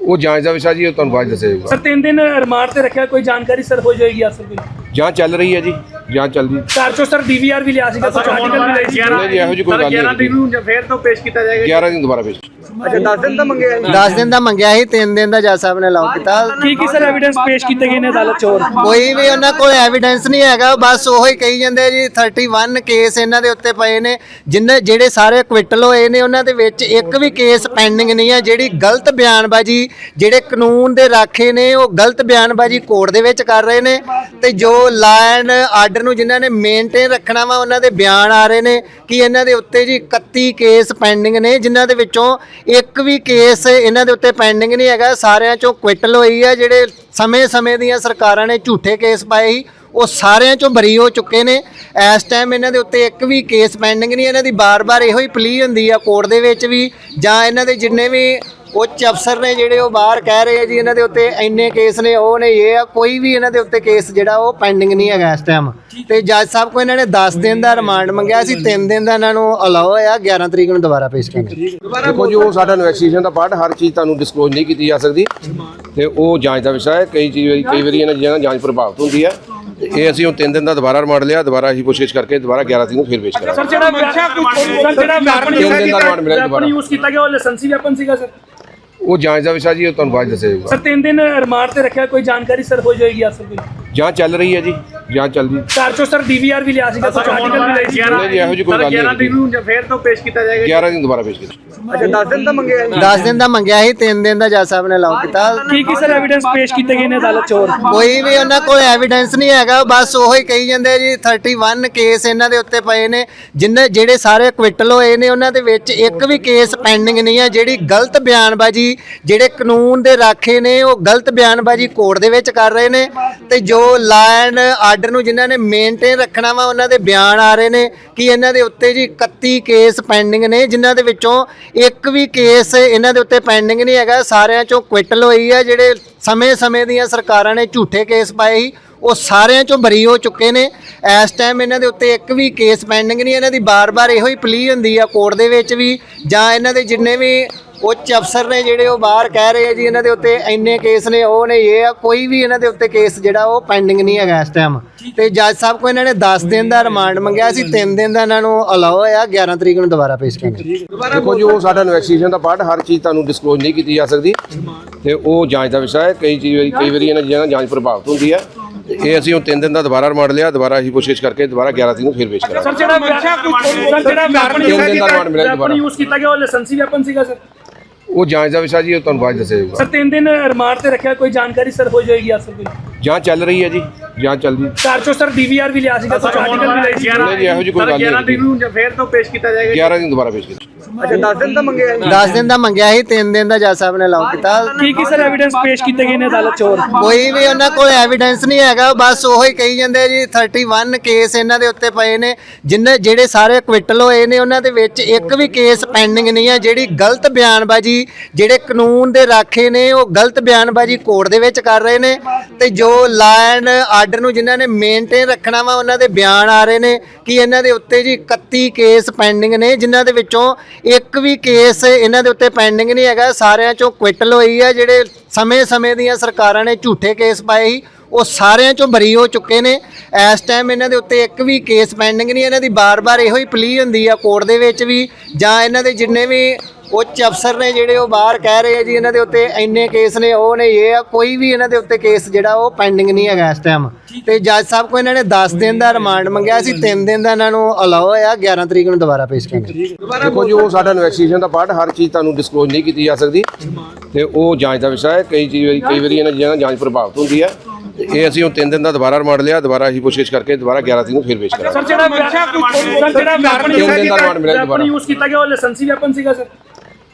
ਉਹ ਜਾਂਚ ਦਾ ਵਿਸ਼ਾ ਜੀ ਉਹ ਤੁਹਾਨੂੰ ਬਾਅਦ 'ਚ ਦੱਸਿਆ ਜਾਊਗਾ। ਸਰ ਤਿੰਨ ਦਿਨ ਰਿਮਾਂਡ ਤੇ ਰੱਖਿਆ ਕੋਈ ਜਾਣਕਾਰੀ ਸਰ ਹੋ ਜਾਏਗੀ ਅਸਰ ਕੋਈ ਜਾਂਚ ਚੱਲ ਰਹੀ ਹੈ ਜੀ ਜਾਂਚ ਚੱਲਦੀ ਘਰ ਚੋਂ ਸਰ ਡੀਵੀਆਰ ਵੀ ਲਿਆ ਸੀਗਾ ਕੁਝ ਆਰਟੀਕਲ ਵੀ ਲਏ ਸੀ? ਨਹੀਂ ਜੀ ਇਹੋ ਜਿਹੀ ਕੋਈ ਗੱਲ 11 ਨਹੀਂ ਦਿਨ ਨੂੰ ਜਾਂ ਫੇਰ ਤੋਂ ਪੇਸ਼ ਕੀਤਾ ਜਾਏਗਾ 11 ਦਿਨ ਦੁਬਾਰਾ ਪੇਸ਼ ਅੱਛਾ 10 ਦਿਨ ਤਾਂ ਮੰਗਿਆ ਜੀ 10 ਦਿਨ ਦਾ ਮੰਗਿਆ ਸੀ 3 ਦਿਨ ਦਾ ਜੱਜ ਸਾਹਿਬ ਨੇ ਅਲਾਉ ਕੀਤਾ। ਕੀ ਕੀ ਸਰ ਐਵੀਡੈਂਸ ਪੇਸ਼ ਕੀਤੇ ਗਏ ਨੇ ਅਦਾਲਤ ਚ ਹੋਰ? ਕੋਈ ਵੀ ਉਹਨਾਂ ਕੋਲ ਐਵੀਡੈਂਸ ਨਹੀਂ ਹੈਗਾ ਬਸ ਉਹੀ ਕਹੀ ਜਾਂਦੇ ਜੀ 31 ਕੇਸ ਇਹਨਾਂ ਦੇ ਉੱਤੇ ਪਏ ਨੇ। ਜਿੰਨੇ ਜਿਹੜੇ ਸਾਰੇ ਕੁਇਟਲ ਹੋਏ ਨੇ ਉਹਨਾਂ ਦੇ ਵਿੱਚ ਇੱਕ ਵੀ ਕੇਸ ਪੈਂਡਿੰਗ ਨਹੀਂ ਹੈ ਜਿਹੜੀ ਗਲਤ ਬਿਆਨਬਾਜ਼ੀ ਜਿਹੜੇ ਕਾਨੂੰਨ ਦੇ ਰਾਖੇ ਨੇ ਉਹ ਗਲਤ ਬਿਆਨਬਾਜ਼ੀ ਕੋਰਟ ਦੇ ਵਿੱਚ ਕਰ ਰਹੇ ਨੇ। ਤੇ ਜੋ ਲਾਇਨ ਆਰਡਰ ਨੂੰ ਜਿਨ੍ਹਾਂ ਨੇ ਮੇਨਟੇਨ ਰੱਖਣਾ ਵਾ ਉਹਨਾਂ ਦੇ ਬਿਆਨ ਆ ਰਹੇ ਨੇ ਕਿ ਇਹਨਾਂ ਦੇ ਉੱਤੇ ਜੀ 31 ਕੇਸ ਪੈਂਡਿੰਗ ਨੇ ਜਿਨ੍ਹਾਂ ਦੇ ਵਿੱਚੋਂ ਇੱਕ ਵੀ ਕੇਸ ਇਹਨਾਂ ਦੇ ਉੱਤੇ ਪੈਂਡਿੰਗ ਨਹੀਂ ਹੈਗਾ, ਸਾਰਿਆਂ ਚੋਂ ਕੁਇਟਲ ਹੋਈ ਹੈ ਜਿਹੜੇ ਸਮੇਂ-ਸਮੇਂ ਦੀਆਂ ਸਰਕਾਰਾਂ ਨੇ ਝੂਠੇ ਕੇਸ ਪਾਏ ਸੀ ਉਹ ਸਾਰਿਆਂ ਚੋਂ ਬਰੀ ਹੋ ਚੁੱਕੇ ਨੇ। ਇਸ ਟਾਈਮ ਇਹਨਾਂ ਦੇ ਉੱਤੇ ਇੱਕ ਵੀ ਕੇਸ ਪੈਂਡਿੰਗ ਨਹੀਂ ਇਹਨਾਂ ਦੀ ਬਾਰ-ਬਾਰ ਇਹੋ ਹੀ ਪਲੀ ਹੁੰਦੀ ਆ ਕੋਰਟ ਦੇ ਵਿੱਚ ਵੀ ਜਾਂ ਇਹਨਾਂ ਦੇ ਜਿੰਨੇ ਵੀ ਉੱਚ ਅਫਸਰ ਨੇ ਜਿਹੜੇ ਉਹ ਬਾਹਰ ਕਹਿ ਰਹੇ ਆ ਜੀ ਇਹਨਾਂ ਦੇ ਉੱਤੇ ਇੰਨੇ ਕੇਸ ਨੇ ਉਹ ਨੇ ਇਹ ਆ ਕੋਈ ਵੀ ਇਹਨਾਂ ਦੇ ਉੱਤੇ ਕੇਸ ਜਿਹੜਾ ਉਹ ਪੈਂਡਿੰਗ ਨਹੀਂ ਹੈਗਾ ਇਸ ਟਾਈਮ ਤੇ ਜੱਜ ਸਾਹਿਬ ਕੋ ਇਹਨਾਂ ਨੇ 10 ਦਿਨ ਦਾ ਰਿਮਾਂਡ ਮੰਗਿਆ ਸੀ 3 ਦਿਨ ਦਾ ਇਹਨਾਂ ਨੂੰ ਅਲਾਓ ਆ 11 ਤਰੀਕ ਨੂੰ ਦੁਬਾਰਾ ਪੇਸ਼ ਕਰਨਾ ਦੇਖੋ ਜੀ ਉਹ ਸਾਡਾ ਇਨਵੈਸਟੀਗੇਸ਼ਨ ਦਾ ਪਾਰਟ ਹਰ ਚੀਜ਼ ਤੁਹਾਨੂੰ ਡਿਸਕਲੋਜ਼ ਨਹੀਂ ਕੀਤੀ ਜਾ ਸਕਦੀ। ਤੇ ਉਹ ਜਾਂਚ ਦਾ ਵਿਸ਼ਾ ਹੈ ਕਈ ਚੀਜ਼ ਕਈ ਵਾਰੀ ਇਹਨਾਂ ਚੀਜ਼ਾਂ ਜਾਂਚ ਪ੍ਰਭਾਵਿਤ ਹੁੰਦੀ ਹੈ। ਇਹ ਅਸੀਂ ਹੁਣ 3 ਦਿਨ ਦਾ ਦੁਬਾਰਾ ਰਿਮਾਂਡ ਲਿਆ ਦੁਬਾਰਾ ਅਸੀਂ ਪੁੱਛਗਿੱਛ ਕਰਕੇ ਦੁਬਾਰਾ 11 ਤਰੀਕ ਨੂੰ ਫਿਰ ਪੇਸ਼ ਕਰਾਂਗੇ। ਸਰ ਜਿਹੜਾ ਸਰ ਜਿਹੜਾ ਵੈਪਨ ਤਿੰਨ ਦਿਨ ਦਾ ਰਿਮਾਂਡ ਮਿਲਿਆ ਦੁਬਾਰਾ। ਯੂਜ਼ ਕੀਤਾ ਗਿਆ ਉਹ ਲਾਇਸੈਂਸੀ ਵੈਪਨ ਸੀਗਾ ਸਰ? ਉਹ ਜਾਂਚ ਦਾ ਵਿਸ਼ਾ ਜੀ ਉਹ ਤੁਹਾਨੂੰ ਬਾਅਦ ਦੱਸਿਆ ਜਾਊਗਾ। ਸਰ ਤਿੰਨ ਦਿਨ ਰਿਮਾਂਡ ਤੇ ਰੱਖਿਆ ਕੋਈ ਜਾਣਕਾਰੀ ਸਰ ਹੋ ਜਾਏਗੀ ਅਸਰ ਕੋਈ ਜਾਂਚ ਚੱਲ ਰਹੀ ਹੈ ਜੀ ਜਾਂਚ ਚੱਲਦੀ ਘਰ ਚੋਂ ਸਰ ਡੀਵੀਆਰ ਵੀ ਲਿਆ ਸੀਗਾ ਕੁਝ ਆਰਟੀਕਲ ਵੀ ਲਏ ਸੀ? ਨਹੀਂ ਜੀ ਇਹੋ ਜਿਹੀ ਕੋਈ ਗੱਲ 11 ਨਹੀਂ ਦਿਨ ਨੂੰ ਜਾਂ ਫੇਰ ਤੋਂ ਪੇਸ਼ ਕੀਤਾ ਜਾਏਗਾ 11 ਦਿਨ ਦੁਬਾਰਾ ਪੇਸ਼ ਅੱਛਾ 10 ਦਿਨ ਤਾਂ ਮੰਗਿਆ ਜੀ 10 ਦਿਨ ਦਾ ਮੰਗਿਆ ਸੀ 3 ਦਿਨ ਦਾ ਜੱਜ ਸਾਹਿਬ ਨੇ ਅਲਾਉ ਕੀਤਾ। ਕੀ ਕੀ ਸਰ ਐਵੀਡੈਂਸ ਪੇਸ਼ ਕੀਤੇ ਗਏ ਨੇ ਅਦਾਲਤ ਚ ਹੋਰ? ਕੋਈ ਵੀ ਉਹਨਾਂ ਕੋਲ ਐਵੀਡੈਂਸ ਨਹੀਂ ਹੈਗਾ ਬਸ ਉਹੀ ਕਹੀ ਜਾਂਦੇ ਜੀ 31 ਕੇਸ ਇਹਨਾਂ ਦੇ ਉੱਤੇ ਪਏ ਨੇ। ਜਿੰਨੇ ਜਿਹੜੇ ਸਾਰੇ ਕੁਇਟਲ ਹੋਏ ਨੇ ਉਹਨਾਂ ਦੇ ਵਿੱਚ ਇੱਕ ਵੀ ਕੇਸ ਪੈਂਡਿੰਗ ਨਹੀਂ ਹੈ ਜਿਹੜੀ ਗਲਤ ਬਿਆਨਬਾਜ਼ੀ ਜਿਹੜੇ ਕਾਨੂੰਨ ਦੇ ਰਾਖੇ ਨੇ ਉਹ ਗਲਤ ਬਿਆਨਬਾਜ਼ੀ ਕੋਰਟ ਦੇ ਵਿੱਚ ਕਰ ਰਹੇ ਨੇ। ਤੇ ਜੋ ਲਾਇਨ ਆਰਡਰ ਨੂੰ ਜਿਨ੍ਹਾਂ ਨੇ ਮੇਨਟੇਨ ਰੱਖਣਾ ਵਾ, ਉਹਨਾਂ ਦੇ ਬਿਆਨ ਆ ਰਹੇ ਨੇ ਕਿ ਇਹਨਾਂ ਦੇ ਉੱਤੇ ਜੀ 31 ਕੇਸ ਪੈਂਡਿੰਗ ਨੇ, ਜਿਨ੍ਹਾਂ ਦੇ ਵਿੱਚੋਂ ਇੱਕ ਵੀ ਕੇਸ ਇਹਨਾਂ ਦੇ ਉੱਤੇ ਪੈਂਡਿੰਗ ਨਹੀਂ ਹੈਗਾ। ਸਾਰਿਆਂ ਚੋਂ ਕੁਇਟਲ ਹੋਈ ਹੈ ਜਿਹੜੇ ਸਮੇਂ-ਸਮੇਂ ਦੀਆਂ ਸਰਕਾਰਾਂ ਨੇ ਝੂਠੇ ਕੇਸ ਪਾਏ ਸੀ, ਉਹ ਸਾਰਿਆਂ ਚੋਂ ਬਰੀ ਹੋ ਚੁੱਕੇ ਨੇ। ਇਸ ਟਾਈਮ ਇਹਨਾਂ ਦੇ ਉੱਤੇ ਇੱਕ ਵੀ ਕੇਸ ਪੈਂਡਿੰਗ ਨਹੀਂ, ਇਹਨਾਂ ਦੀ ਬਾਰ-ਬਾਰ ਇਹੋ ਹੀ ਪਲੀ ਹੁੰਦੀ ਆ ਕੋਰਟ ਦੇ ਵਿੱਚ ਵੀ, ਜਾਂ ਇਹਨਾਂ ਦੇ ਜਿੰਨੇ ਵੀ ਉੱਚ ਅਫਸਰ ਨੇ ਜਿਹੜੇ ਉਹ ਬਾਹਰ ਕਹਿ ਰਹੇ ਆ ਜੀ ਇਹਨਾਂ ਦੇ ਉੱਤੇ ਇੰਨੇ ਕੇਸ ਨੇ ਉਹ ਨੇ ਇਹ ਆ ਕੋਈ ਵੀ ਇਹਨਾਂ ਦੇ ਉੱਤੇ ਕੇਸ ਜਿਹੜਾ ਉਹ ਪੈਂਡਿੰਗ ਨਹੀਂ ਹੈਗਾ ਇਸ ਟਾਈਮ ਤੇ ਜੱਜ ਸਾਹਿਬ ਕੋ ਇਹਨਾਂ ਨੇ 10 ਦਿਨ ਦਾ ਰਿਮਾਂਡ ਮੰਗਿਆ ਸੀ 3 ਦਿਨ ਦਾ ਇਹਨਾਂ ਨੂੰ ਅਲਾਓ ਆ 11 ਤਰੀਕ ਨੂੰ ਦੁਬਾਰਾ ਪੇਸ਼ ਕਰਨਾ। ਦੇਖੋ ਜੀ ਉਹ ਸਾਡਾ ਇਨਵੈਸਟੀਗੇਸ਼ਨ ਦਾ ਪਾਰਟ ਹਰ ਚੀਜ਼ ਤੁਹਾਨੂੰ ਡਿਸਕਲੋਜ਼ ਨਹੀਂ ਕੀਤੀ ਜਾ ਸਕਦੀ। ਤੇ ਉਹ ਜਾਂਚ ਦਾ ਵਿਸ਼ਾ ਹੈ ਕਈ ਚੀਜ਼ ਕਈ ਵਾਰੀ ਇਹਨਾਂ ਚੀਜ਼ਾਂ ਜਾਂਚ ਪ੍ਰਭਾਵਿਤ ਹੁੰਦੀ ਹੈ। ਇਹ ਅਸੀਂ ਹੁਣ 3 ਦਿਨ ਦਾ ਦੁਬਾਰਾ ਰਿਮਾਂਡ ਲਿਆ ਦੁਬਾਰਾ ਅਸੀਂ ਪੁੱਛਗਿੱਛ ਕਰਕੇ ਦੁਬਾਰਾ 11 ਤਰੀਕ ਨੂੰ ਫਿਰ ਪੇਸ਼ ਕਰਾਂਗੇ। ਸਰ ਜਿਹੜਾ ਸਰ ਜਿਹੜਾ ਵੈਪਨ ਯੂਜ਼ ਕੀਤਾ ਗਿਆ ਉਹ ਲਾਇਸੈਂਸੀ ਵੈਪਨ ਸੀਗਾ ਸਰ? ਉਹ ਜਾਂਚ ਦਾ ਵਿਸ਼ਾ ਜੀ ਉਹ ਤੁਹਾਨੂੰ ਬਾਅਦ 'ਚ ਦੱਸਿਆ ਜਾਊਗਾ। ਸਰ ਤਿੰਨ ਦਿਨ ਰਿਮਾਂਡ ਤੇ ਰੱਖਿਆ ਕੋਈ ਜਾਣਕਾਰੀ ਸਰ ਹੋ ਜਾਏਗੀ ਅਸਰ ਕੋਈ ਜਾਂਚ ਚੱਲ ਰਹੀ ਹੈ ਜੀ ਜਾਂਚ ਚੱਲਦੀ ਘਰ ਚੋਂ ਸਰ ਡੀਵੀਆਰ ਵੀ ਲਿਆ ਸੀਗਾ ਕੁਝ ਆਰਟੀਕਲ ਵੀ ਲਏ ਸੀ। ਨਹੀਂ ਜੀ ਇਹੋ ਜਿਹੀ ਕੋਈ ਗੱਲ 11 ਦਿਨ ਨਹੀਂ ਨੂੰ ਜਾਂ ਫੇਰ ਤੋਂ ਪੇਸ਼ ਕੀਤਾ ਜਾਏਗਾ 11 ਦਿਨ ਦੁਬਾਰਾ ਪੇਸ਼ ਕਰਾਂਗੇ ਅੱਛਾ 10 ਦਿਨ ਤਾਂ ਮੰਗਿਆ ਜੀ 10 ਦਿਨ ਦਾ ਮੰਗਿਆ ਸੀ 3 ਦਿਨ ਦਾ ਜੱਜ ਸਾਹਿਬ ਨੇ ਅਲਾਉ ਕੀਤਾ। ਕੀ ਕੀ ਸਰ ਐਵੀਡੈਂਸ ਪੇਸ਼ ਕੀਤੇ ਗਏ ਨੇ ਅਦਾਲਤ ਚ? ਹੋਰ ਕੋਈ ਵੀ ਉਹਨਾਂ ਕੋਲ ਐਵੀਡੈਂਸ ਨਹੀਂ ਹੈਗਾ ਬਸ ਉਹੀ ਕਹੀ ਜਾਂਦੇ ਜੀ 31 ਕੇਸ ਇਹਨਾਂ ਦੇ ਉੱਤੇ ਪਏ ਨੇ। ਜਿੰਨੇ ਜਿਹੜੇ ਸਾਰੇ ਕੁਇਟਲ ਹੋਏ ਨੇ ਉਹਨਾਂ ਦੇ ਵਿੱਚ ਇੱਕ ਵੀ ਕੇਸ ਪੈਂਡਿੰਗ ਨਹੀਂ ਹੈ ਜਿਹੜੀ ਗਲਤ ਬਿਆਨਬਾਜ਼ੀ ਜਿਹੜੇ ਕਾਨੂੰਨ ਦੇ ਰਾਖੇ ਨੇ ਉਹ ਗਲਤ ਬਿਆਨਬਾਜ਼ੀ ਕੋਰਟ ਦੇ ਵਿੱਚ ਕਰ ਰਹੇ ਨੇ। ਤੇ ਜੋ ਲਾਇਨ ਆਰਡਰ ਨੂੰ ਜਿਨ੍ਹਾਂ ਨੇ ਮੇਨਟੇਨ ਰੱਖਣਾ ਵਾ ਉਹਨਾਂ ਦੇ ਬਿਆਨ ਆ ਰਹੇ ਨੇ ਕਿ ਇਹਨਾਂ ਦੇ ਉੱਤੇ ਜੀ 31 ਕੇਸ ਪੈਂਡਿੰਗ ਨੇ ਜਿਨ੍ਹਾਂ ਦੇ ਵਿੱਚੋਂ ਇੱਕ ਵੀ ਕੇਸ ਇਹਨਾਂ ਦੇ ਉੱਤੇ ਪੈਂਡਿੰਗ ਨਹੀਂ ਹੈਗਾ, ਸਾਰਿਆਂ ਚੋਂ ਕੁਇਟਲ ਹੋਈ ਹੈ ਜਿਹੜੇ ਸਮੇਂ-ਸਮੇਂ ਦੀਆਂ ਸਰਕਾਰਾਂ ਨੇ ਝੂਠੇ ਕੇਸ ਪਾਏ ਸੀ। ਉਹ ਸਾਰਿਆਂ ਚੋਂ ਬਰੀ ਹੋ ਚੁੱਕੇ ਨੇ। ਇਸ ਟਾਈਮ ਇਹਨਾਂ ਦੇ ਉੱਤੇ ਇੱਕ ਵੀ ਕੇਸ ਪੈਂਡਿੰਗ ਨਹੀਂ, ਇਹਨਾਂ ਦੀ ਬਾਰ-ਬਾਰ ਇਹੋ ਹੀ ਪਲੀ ਹੁੰਦੀ ਆ ਕੋਰਟ ਦੇ ਵਿੱਚ ਵੀ, ਜਾਂ ਇਹਨਾਂ ਦੇ ਜਿੰਨੇ ਵੀ ਉੱਚ ਅਫਸਰ ਨੇ ਜਿਹੜੇ ਉਹ ਬਾਹਰ ਕਹਿ ਰਹੇ ਆ ਜੀ, ਇਹਨਾਂ ਦੇ ਉੱਤੇ ਇੰਨੇ ਕੇਸ ਨੇ, ਉਹ ਨੇ, ਇਹ ਆ, ਕੋਈ ਵੀ ਇਹਨਾਂ ਦੇ ਉੱਤੇ ਕੇਸ ਜਿਹੜਾ ਉਹ ਪੈਂਡਿੰਗ ਨਹੀਂ ਹੈਗਾ ਇਸ ਟਾਈਮ ਤੇ ਜੱਜ ਸਾਹਿਬ ਕੋ ਇਹਨਾਂ ਨੇ 10 ਦਿਨ ਦਾ ਰਿਮਾਂਡ ਮੰਗਿਆ ਸੀ 3 ਦਿਨ ਦਾ ਇਹਨਾਂ ਨੂੰ ਅਲਾਓ ਆ 11 ਤਰੀਕ ਨੂੰ ਦੁਬਾਰਾ ਪੇਸ਼ ਕਰਨਾ। ਦੇਖੋ ਜੀ, ਉਹ ਸਾਡਾ ਇਨਵੈਸਟੀਗੇਸ਼ਨ ਦਾ ਪਾਰਟ ਹਰ ਚੀਜ਼ ਤੁਹਾਨੂੰ ਡਿਸਕਲੋਜ਼ ਨਹੀਂ ਕੀਤੀ ਜਾ ਸਕਦੀ। ਤੇ ਉਹ ਜਾਂਚ ਦਾ ਵਿਸ਼ਾ ਹੈ, ਕਈ ਚੀਜ਼ ਕਈ ਵਾਰੀ ਇਹਨਾਂ ਚੀਜ਼ਾਂ ਜਾਂਚ ਪ੍ਰਭਾਵਿਤ ਹੁੰਦੀ ਹੈ। ਤੇ ਇਹ ਅਸੀਂ ਹੁਣ 3 ਦਿਨ ਦਾ ਦੁਬਾਰਾ ਰਿਮਾਂਡ ਲਿਆ ਦੁਬਾਰਾ ਅਸੀਂ ਪੁੱਛਗਿੱਛ ਕਰਕੇ ਦੁਬਾਰਾ 11 ਤਰੀਕ ਨੂੰ ਫਿਰ ਪੇਸ਼ ਕਰਾਂਗੇ। ਸਰ ਜਿਹੜਾ ਸਰ ਜਿਹੜਾ ਵੈਪਨ ਯੂਜ਼ ਕੀਤਾ ਗਿਆ ਉਹ ਲਾਇਸੈਂਸੀ ਵੈਪਨ ਸੀਗਾ ਸਰ?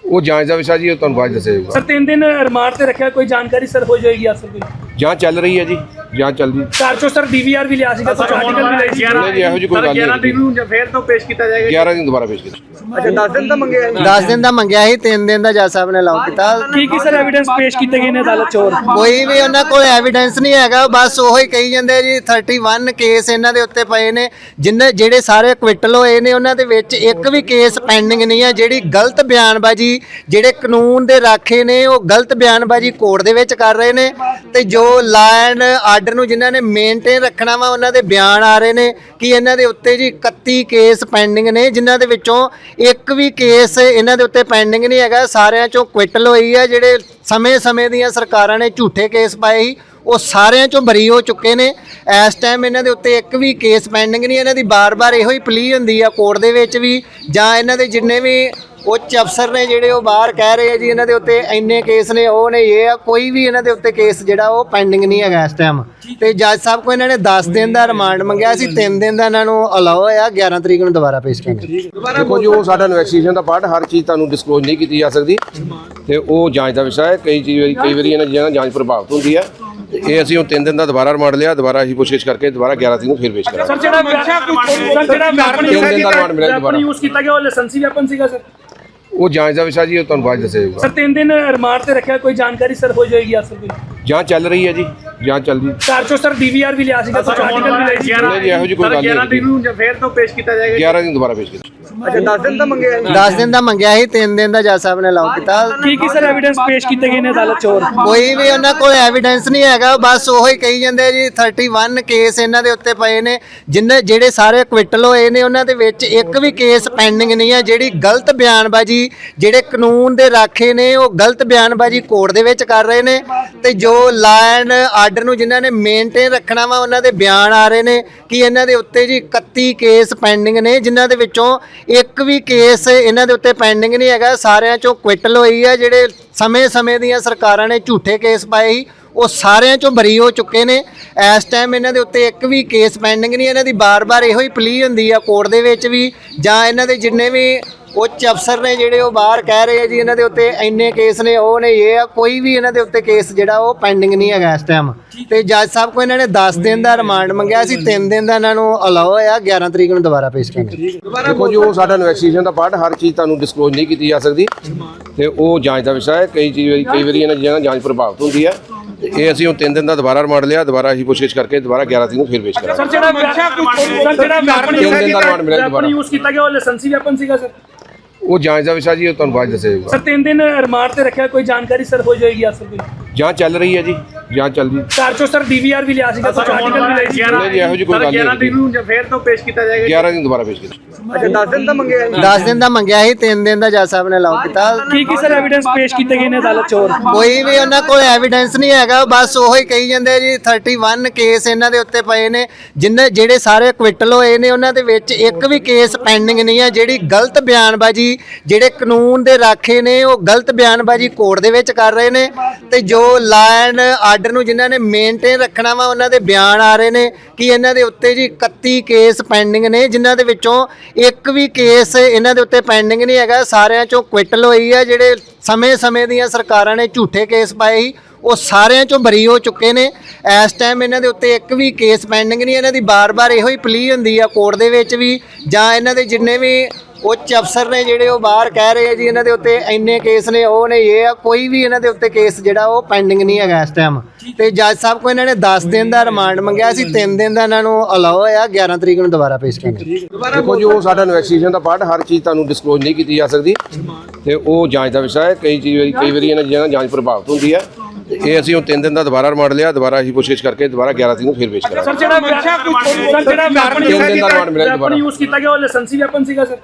ਉਹ ਜਾਂਚ ਦਾ ਵਿਸ਼ਾ ਜੀ ਉਹ ਤੁਹਾਨੂੰ ਬਾਅਦ ਦੱਸਿਆ ਜਾਊਗਾ। ਸਰ ਤਿੰਨ ਦਿਨ ਰਿਮਾਂਡ ਤੇ ਰੱਖਿਆ ਕੋਈ ਜਾਣਕਾਰੀ ਸਰ ਹੋ ਜਾਏਗੀ ਅਸਰ ਕੋਈ ਜਾਂਚ ਚੱਲ ਰਹੀ ਹੈ ਜੀ। ਜਾਂਚ ਚੱਲਦੀ ਕਾਰ ਚੋਂ ਸਰ ਡੀਵੀਆਰ ਵੀ ਲਿਆ ਸੀਗਾ ਕੁਝ ਆਰਟੀਕਲ ਵੀ ਲਏ ਸੀ ਨਹੀਂ ਜੀ ਇਹੋ ਜਿਹੀ ਕੋਈ ਗੱਲ ਨਹੀਂ 11 ਦਿਨ ਨੂੰ ਜਾਂ ਫੇਰ ਤੋਂ ਪੇਸ਼ ਕੀਤਾ ਜਾਏਗਾ 11 ਦਿਨ ਦੁਬਾਰਾ ਪੇਸ਼ ਕੀਤਾ ਅੱਛਾ 10 ਦਿਨ ਤਾਂ ਮੰਗਿਆ ਜੀ 10 ਦਿਨ ਦਾ ਮੰਗਿਆ ਸੀ 3 ਦਿਨ ਦਾ ਜੱਜ ਸਾਹਿਬ ਨੇ ਅਲਾਉ ਕੀਤਾ। ਕੀ ਕੀ ਸਰ ਐਵੀਡੈਂਸ ਪੇਸ਼ ਕੀਤੇ ਗਏ ਨੇ ਅਦਾਲਤ ਚ ਹੋਰ? ਕੋਈ ਵੀ ਉਹਨਾਂ ਕੋਲ ਐਵੀਡੈਂਸ ਨਹੀਂ ਹੈਗਾ ਬਸ ਉਹੋ ਹੀ ਕਹੀ ਜਾਂਦੇ ਜੀ 31 ਕੇਸ ਇਹਨਾਂ ਦੇ ਉੱਤੇ ਪਏ ਨੇ। ਜਿੰਨੇ ਜਿਹੜੇ ਸਾਰੇ ਕੁਇਟਲ ਹੋਏ ਨੇ ਉਹਨਾਂ ਦੇ ਵਿੱਚ ਇੱਕ ਵੀ ਕੇਸ ਪੈਂਡਿੰਗ ਨਹੀਂ ਹੈ ਜਿਹੜੀ ਗਲਤ ਬਿਆਨਬਾਜ਼ੀ ਜਿਹੜੇ ਕਾਨੂੰਨ ਦੇ ਰਾਖੇ ਨੇ ਉਹ ਗਲਤ ਬਿਆਨਬਾਜ਼ੀ ਕੋਰਟ ਦੇ ਵਿੱਚ ਕਰ ਰਹੇ ਨੇ। ਤੇ ਜੋ ਲਾ ਐਂਡ ਨੂੰ ਜਿਨ੍ਹਾਂ ਨੇ ਮੇਨਟੇਨ ਰੱਖਣਾ ਵਾ, ਉਹਨਾਂ ਦੇ ਬਿਆਨ ਆ ਰਹੇ ਨੇ ਕਿ ਇਹਨਾਂ ਦੇ ਉੱਤੇ ਜੀ 31 ਕੇਸ ਪੈਂਡਿੰਗ ਨੇ, ਜਿਨ੍ਹਾਂ ਦੇ ਵਿੱਚੋਂ ਇੱਕ ਵੀ ਕੇਸ ਇਹਨਾਂ ਦੇ ਉੱਤੇ ਪੈਂਡਿੰਗ ਨਹੀਂ ਹੈਗਾ। ਸਾਰਿਆਂ ਚੋਂ ਕੁਇਟਲ ਹੋਈ ਹੈ ਜਿਹੜੇ ਸਮੇਂ-ਸਮੇਂ ਦੀਆਂ ਸਰਕਾਰਾਂ ਨੇ ਝੂਠੇ ਕੇਸ ਪਾਏ ਸੀ, ਉਹ ਸਾਰਿਆਂ ਚੋਂ ਬਰੀ ਹੋ ਚੁੱਕੇ ਨੇ। ਇਸ ਟਾਈਮ ਇਹਨਾਂ ਦੇ ਉੱਤੇ ਇੱਕ ਵੀ ਕੇਸ ਪੈਂਡਿੰਗ ਨਹੀਂ, ਇਹਨਾਂ ਦੀ ਬਾਰ-ਬਾਰ ਇਹੋ ਹੀ ਪਲੀ ਹੁੰਦੀ ਆ ਕੋਰਟ ਦੇ ਵਿੱਚ ਵੀ, ਜਾਂ ਇਹਨਾਂ ਦੇ ਜਿੰਨੇ ਵੀ ਉੱਚ ਅਫਸਰ ਨੇ ਜਿਹੜੇ ਉਹ ਬਾਹਰ ਕਹਿ ਰਹੇ ਆ ਜੀ ਇਹਨਾਂ ਦੇ ਉੱਤੇ ਇੰਨੇ ਕੇਸ ਨੇ ਉਹ ਨੇ ਇਹ ਆ ਕੋਈ ਵੀ ਇਹਨਾਂ ਦੇ ਉੱਤੇ ਕੇਸ ਜਿਹੜਾ ਉਹ ਪੈਂਡਿੰਗ ਨਹੀਂ ਹੈਗਾ ਇਸ ਟਾਈਮ ਤੇ ਜੱਜ ਸਾਹਿਬ ਕੋ ਇਹਨਾਂ ਨੇ 10 ਦਿਨ ਦਾ ਰਿਮਾਂਡ ਮੰਗਿਆ ਸੀ 3 ਦਿਨ ਦਾ ਇਹਨਾਂ ਨੂੰ ਅਲਾਓ ਆ 11 ਤਰੀਕ ਨੂੰ ਦੁਬਾਰਾ ਪੇਸ਼ ਕਰਾਂਗੇ ਦੇਖੋ ਜੀ ਉਹ ਸਾਡਾ ਇਨਵੈਸਟੀਗੇਸ਼ਨ ਦਾ ਪਾਰਟ ਹਰ ਚੀਜ਼ ਤੁਹਾਨੂੰ ਡਿਸਕਲੋਜ਼ ਨਹੀਂ ਕੀਤੀ ਜਾ ਸਕਦੀ। ਤੇ ਉਹ ਜਾਂਚ ਦਾ ਵਿਸ਼ਾ ਹੈ ਕਈ ਚੀਜ਼ ਵਾਰੀ ਕਈ ਵਾਰੀ ਇਹਨਾਂ ਚੀਜ਼ਾਂ ਜਾਂਚ ਪ੍ਰਭਾਵਿਤ ਹੁੰਦੀ ਹੈ। ਇਹ ਅਸੀਂ ਉਹ 3 ਦਿਨ ਦਾ ਦੁਬਾਰਾ ਰਿਮਾਂਡ ਲਿਆ ਦੁਬਾਰਾ ਅਸੀਂ ਪੁੱਛਗਿੱਛ ਕਰਕੇ ਦੁਬਾਰਾ 11 ਤਰੀਕ ਨੂੰ ਫਿਰ ਪੇਸ਼ ਕਰਾਂਗੇ। ਸਰ ਜਿਹੜਾ ਸਰ ਜਿਹੜਾ ਵੈਪਨ ਯੂਜ਼ ਕੀਤਾ ਗਿਆ ਉਹ ਲਾਇਸੈਂਸੀ ਵੈਪਨ ਸੀਗਾ ਸਰ? ਉਹ ਜਾਂਚ ਦਾ ਵਿਸ਼ਾ ਜੀ ਉਹ ਤੁਹਾਨੂੰ ਬਾਅਦ 'ਚ ਦੱਸਿਆ ਜਾਊਗਾ। ਸਰ ਤਿੰਨ ਦਿਨ ਰਿਮਾਂਡ ਤੇ ਰੱਖਿਆ ਕੋਈ ਜਾਣਕਾਰੀ ਸਰ ਹੋ ਜਾਏਗੀ ਅਸਲ ਕੋਈ ਜਾਂਚ ਚੱਲ ਰਹੀ ਹੈ ਜੀ ਜਾਂਚ ਚੱਲਦੀ ਕਾਰ ਚੋਂ ਸਰ ਡੀਵੀਆਰ ਵੀ ਲਿਆ ਸੀਗਾ ਕੁਝ ਆਰਟੀਕਲ ਵੀ ਲਏ ਸੀ ਨਹੀਂ ਜੀ ਇਹੋ ਜਿਹੀ ਕੋਈ ਗੱਲ 11 ਨਹੀਂ ਦਿਨ ਨੂੰ ਜਾਂ ਫੇਰ ਤੋਂ ਪੇਸ਼ ਕੀਤਾ ਜਾਏਗਾ 11 ਦਿਨ ਦੁਬਾਰਾ ਪੇਸ਼ ਕੀਤਾ ਅੱਛਾ 10 ਦਿਨ ਤਾਂ ਮੰਗਿਆ ਜੀ 10 ਦਿਨ ਦਾ ਮੰਗਿਆ ਸੀ 3 ਦਿਨ ਦਾ ਜੱਜ ਸਾਹਿਬ ਨੇ ਅਲਾਉ ਕੀਤਾ ਕੀ ਕੀ ਸਰ ਐਵੀਡੈਂਸ ਪੇਸ਼ ਕੀਤੇ ਗਏ ਨੇ ਅਦਾਲਤ ਚ ਹੋਰ? ਕੋਈ ਵੀ ਉਹਨਾਂ ਕੋਲ ਐਵੀਡੈਂਸ ਨਹੀਂ ਹੈਗਾ ਬਸ ਉਹੋ ਹੀ ਕਹੀ ਜਾਂਦੇ ਜੀ 31 ਕੇਸ ਇਹਨਾਂ ਦੇ ਉੱਤੇ ਪਏ ਨੇ। ਜਿੰਨੇ ਜਿਹੜੇ ਸਾਰੇ ਕੁਇਟਲ ਹੋਏ ਨੇ ਉਹਨਾਂ ਦੇ ਵਿੱਚ ਇੱਕ ਵੀ ਕੇਸ ਪੈਂਡਿੰਗ ਨਹੀਂ ਹੈ ਜਿਹੜੀ ਗਲਤ ਬਿਆਨਬਾਜ਼ੀ ਜਿਹੜੇ ਕਾਨੂੰਨ ਦੇ ਰਾਖੇ ਨੇ ਉਹ ਗਲਤ ਬਿਆਨਬਾਜ਼ੀ ਕੋਰਟ ਦੇ ਵਿੱਚ ਕਰ ਰਹੇ ਨੇ। ਤੇ ਜੋ ਲਾ ਐਂਡ ਆਰਡਰ ਨੂੰ ਜਿਨ੍ਹਾਂ ਨੇ ਮੇਨਟੇਨ ਰੱਖਣਾ ਵਾ ਉਹਨਾਂ ਦੇ ਬਿਆਨ ਆ ਰਹੇ ਨੇ ਕਿ ਇਹਨਾਂ ਦੇ ਉੱਤੇ ਜੀ 31 ਕੇਸ ਪੈਂਡਿੰਗ ਨੇ ਜਿਨ੍ਹਾਂ ਦੇ ਵਿੱਚੋਂ ਇੱਕ ਵੀ ਕੇਸ ਇਹਨਾਂ ਦੇ ਉੱਤੇ ਪੈਂਡਿੰਗ ਨਹੀਂ ਹੈਗਾ, ਸਾਰਿਆਂ ਚੋਂ ਕੁਇਟਲ ਹੋਈ ਹੈ ਜਿਹੜੇ ਸਮੇਂ-ਸਮੇਂ ਦੀਆਂ ਸਰਕਾਰਾਂ ਨੇ ਝੂਠੇ ਕੇਸ ਪਾਏ ਸੀ ਉਹ ਸਾਰਿਆਂ ਚੋਂ ਬਰੀ ਹੋ ਚੁੱਕੇ ਨੇ। ਇਸ ਟਾਈਮ ਇਹਨਾਂ ਦੇ ਉੱਤੇ ਇੱਕ ਵੀ ਕੇਸ ਪੈਂਡਿੰਗ ਨਹੀਂ, ਇਹਨਾਂ ਦੀ ਬਾਰ-ਬਾਰ ਇਹੋ ਹੀ ਪਲੀ ਹੁੰਦੀ ਆ ਕੋਰਟ ਦੇ ਵਿੱਚ ਵੀ, ਜਾਂ ਇਹਨਾਂ ਦੇ ਜਿੰਨੇ ਵੀ ਉੱਚ ਅਫਸਰ ਨੇ ਜਿਹੜੇ ਉਹ ਬਾਹਰ ਕਹਿ ਰਹੇ ਆ ਜੀ, ਇਹਨਾਂ ਦੇ ਉੱਤੇ ਇੰਨੇ ਕੇਸ ਨੇ, ਉਹ ਨੇ ਇਹ ਆ, ਕੋਈ ਵੀ ਇਹਨਾਂ ਦੇ ਉੱਤੇ ਕੇਸ ਜਿਹੜਾ ਉਹ ਪੈਂਡਿੰਗ ਨਹੀਂ ਹੈਗਾ ਇਸ ਟਾਈਮ ਤੇ ਜੱਜ ਸਾਹਿਬ ਕੋ ਇਹਨਾਂ ਨੇ 10 ਦਿਨ ਦਾ ਰਿਮਾਂਡ ਮੰਗਿਆ ਸੀ 3 ਦਿਨ ਦਾ ਇਹਨਾਂ ਨੂੰ ਅਲਾਓ ਆ 11 ਤਰੀਕ ਨੂੰ ਦੁਬਾਰਾ ਪੇਸ਼ ਕਰਾਂਗੇ ਦੇਖੋ ਜੀ, ਉਹ ਸਾਡਾ ਇਨਵੈਸਟੀਗੇਸ਼ਨ ਦਾ ਪਾਰਟ ਹਰ ਚੀਜ਼ ਤੁਹਾਨੂੰ ਡਿਸਕਲੋਜ਼ ਨਹੀਂ ਕੀਤੀ ਜਾ ਸਕਦੀ। ਤੇ ਉਹ ਜਾਂਚ ਦਾ ਵਿਸ਼ਾ ਹੈ, ਕਈ ਚੀਜ਼, ਕਈ ਵਾਰੀ ਇਹਨਾਂ ਚੀਜ਼ਾਂ ਜਾਂਚ ਪ੍ਰਭਾਵਿਤ ਹੁੰਦੀ ਹੈ। ਇਹ ਅਸੀਂ ਉਹ 3 ਦਿਨ ਦਾ ਦੁਬਾਰਾ ਰਿਮਾਂਡ ਲਿਆ ਦੁਬਾਰਾ ਅਸੀਂ ਪੁੱਛਗਿੱਛ ਕਰਕੇ ਦੁਬਾਰਾ 11 ਤਰੀਕ ਨੂੰ ਫਿਰ ਪੇਸ਼ ਕਰਾਂਗੇ। ਸਰ ਜਿਹੜਾ ਸਰ ਜਿਹੜਾ ਵੈਪਨ ਤਿੰਨ ਦਿਨ ਦਾ ਰਿਮਾਂਡ ਮਿਲਿਆ ਦੁਬਾਰਾ। ਯੂਜ਼ ਕੀਤਾ ਗਿਆ ਉਹ ਲਾਇਸੈਂਸੀ ਵੈਪਨ ਸੀਗਾ ਸਰ? ਉਹ ਜਾਂਚ ਦਾ ਵਿਸ਼ਾ ਜੀ ਉਹ ਤੁਹਾਨੂੰ ਬਾਅਦ ਦੱਸਿਆ ਜਾਊਗਾ। ਸਰ ਤਿੰਨ ਦਿਨ ਰਿਮਾਂਡ ਤੇ ਰੱਖਿਆ ਕੋਈ ਜਾਣਕਾਰੀ ਸਰ ਹੋ ਜਾਏਗੀ ਅਸਲ ਕੋਈ ਜਾਂਚ ਚੱਲ ਰਹੀ ਹੈ ਜੀ ਜਾਂਚ ਚੱਲਦੀ ਕਾਰ ਚੋਂ ਸਰ ਡੀਵੀਆਰ ਵੀ ਲਿਆ ਸੀਗਾ ਕੁਝ ਆਰਟੀਕਲ ਵੀ ਲਏ ਸੀ। ਨਹੀਂ ਜੀ ਇਹੋ ਜਿਹੀ ਕੋਈ ਗੱਲ 11 ਨਹੀਂ ਦਿਨ ਨੂੰ ਜਾਂ ਫੇਰ ਤੋਂ ਪੇਸ਼ ਕੀਤਾ ਜਾਏਗਾ 11 ਦਿਨ ਦੁਬਾਰਾ ਪੇਸ਼ ਕੀਤਾ ਅੱਛਾ 10 ਦਿਨ ਤਾਂ ਮੰਗਿਆ ਜੀ 10 ਦਿਨ ਦਾ ਮੰਗਿਆ ਸੀ 3 ਦਿਨ ਦਾ ਜੱਜ ਸਾਹਿਬ ਨੇ ਅਲਾਉ ਕੀਤਾ। ਕੀ ਕੀ ਸਰ ਐਵੀਡੈਂਸ ਪੇਸ਼ ਕੀਤੇ ਗਏ ਨੇ ਅਦਾਲਤ ਚ ਹੋਰ ਕੋਈ ਵੀ ਉਹਨਾਂ ਕੋਲ ਐਵੀਡੈਂਸ ਨਹੀਂ ਹੈਗਾ ਬਸ ਉਹੋ ਹੀ ਕਹੀ ਜਾਂਦੇ ਜੀ 31 ਕੇਸ ਇਹਨਾਂ ਦੇ ਉੱਤੇ ਪਏ ਨੇ। ਜਿੰਨੇ ਜਿਹੜੇ ਸਾਰੇ ਕੁਇਟਲ ਹੋਏ ਨੇ ਉਹਨਾਂ ਦੇ ਵਿੱਚ ਇੱਕ ਵੀ ਕੇਸ ਪੈਂਡਿੰਗ ਨਹੀਂ ਹੈ ਜਿਹੜੀ ਗਲਤ ਬਿਆਨਬਾਜ਼ੀ ਜਿਹੜੇ ਕਾਨੂੰਨ ਦੇ ਰਾਖੇ ਨੇ ਉਹ ਗਲਤ ਬਿਆਨਬਾਜ਼ੀ ਕੋਰਟ ਦੇ ਵਿੱਚ ਕਰ ਰਹੇ ਨੇ। ਤੇ ਜੋ ਲਾ ਐਂਡ ਆਰਡਰ ਨੂੰ ਜਿਨ੍ਹਾਂ ਨੇ ਮੇਨਟੇਨ ਰੱਖਣਾ ਵਾ, ਉਹਨਾਂ ਦੇ ਬਿਆਨ ਆ ਰਹੇ ਨੇ ਕਿ ਇਹਨਾਂ ਦੇ ਉੱਤੇ ਜੀ 31 ਕੇਸ ਪੈਂਡਿੰਗ ਨੇ, ਜਿਨ੍ਹਾਂ ਦੇ ਵਿੱਚੋਂ ਇੱਕ ਵੀ ਕੇਸ ਇਹਨਾਂ ਦੇ ਉੱਤੇ ਪੈਂਡਿੰਗ ਨਹੀਂ ਹੈਗਾ। ਸਾਰਿਆਂ ਚੋਂ ਕੁਇਟਲ ਹੋਈ ਹੈ ਜਿਹੜੇ ਸਮੇਂ-ਸਮੇਂ ਦੀਆਂ ਸਰਕਾਰਾਂ ਨੇ ਝੂਠੇ ਕੇਸ ਪਾਏ ਸੀ, ਉਹ ਸਾਰਿਆਂ ਚੋਂ ਬਰੀ ਹੋ ਚੁੱਕੇ ਨੇ। ਇਸ ਟਾਈਮ ਇਹਨਾਂ ਦੇ ਉੱਤੇ ਇੱਕ ਵੀ ਕੇਸ ਪੈਂਡਿੰਗ ਨਹੀਂ, ਇਹਨਾਂ ਦੀ ਬਾਰ-ਬਾਰ ਇਹੋ ਹੀ ਪਲੀ ਹੁੰਦੀ ਆ ਕੋਰਟ ਦੇ ਵਿੱਚ ਵੀ, ਜਾਂ ਇਹਨਾਂ ਦੇ ਜਿੰਨੇ ਵੀ ਉੱਚ ਅਫਸਰ ਨੇ ਜਿਹੜੇ ਉਹ ਬਾਹਰ ਕਹਿ ਰਹੇ ਆ ਜੀ ਇਹਨਾਂ ਦੇ ਉੱਤੇ ਇੰਨੇ ਕੇਸ ਨੇ ਉਹ ਨੇ ਇਹ ਆ ਕੋਈ ਵੀ ਇਹਨਾਂ ਦੇ ਉੱਤੇ ਕੇਸ ਜਿਹੜਾ ਉਹ ਪੈਂਡਿੰਗ ਨਹੀਂ ਹੈਗਾ ਇਸ ਟਾਈਮ ਤੇ ਜੱਜ ਸਾਹਿਬ ਕੋ ਇਹਨਾਂ ਨੇ 10 ਦਿਨ ਦਾ ਰਿਮਾਂਡ ਮੰਗਿਆ ਸੀ 3 ਦਿਨ ਦਾ ਇਹਨਾਂ ਨੂੰ ਅਲਾਓ ਆ 11 ਤਰੀਕ ਨੂੰ ਦੁਬਾਰਾ ਪੇਸ਼ ਕਰਾਂਗੇ ਦੇਖੋ ਜੀ ਉਹ ਸਾਡਾ ਇਨਵੈਸਟੀਗੇਸ਼ਨ ਦਾ ਪਾਰਟ ਹਰ ਚੀਜ਼ ਤੁਹਾਨੂੰ ਡਿਸਕਲੋਜ਼ ਨਹੀਂ ਕੀਤੀ ਜਾ ਸਕਦੀ। ਤੇ ਉਹ ਜਾਂਚ ਦਾ ਵਿਸ਼ਾ ਹੈ ਕਈ ਚੀਜ਼ ਵਾਰੀ ਕਈ ਵਾਰੀ ਇਹਨਾਂ ਚੀਜ਼ਾਂ ਜਾਂਚ ਪ੍ਰਭਾਵਿਤ ਹੁੰਦੀ ਹੈ। ਇਹ ਅਸੀਂ ਉਹ 3 ਦਿਨ ਦਾ ਦੁਬਾਰਾ ਰਿਮਾਂਡ ਲਿਆ ਦੁਬਾਰਾ ਅਸੀਂ ਪੁੱਛਗਿੱਛ ਕਰਕੇ ਦੁਬਾਰਾ 11 ਤਰੀਕ ਨੂੰ ਫਿਰ ਪੇਸ਼ ਕਰਾਂਗੇ। ਸਰ ਜਿਹੜਾ ਸਰ ਜਿਹੜਾ ਵੈਪਨ ਯੂਜ਼ ਕੀਤਾ ਗਿਆ ਉਹ ਲਾਇਸੈਂਸੀ ਵੈਪਨ ਸੀਗਾ ਸਰ?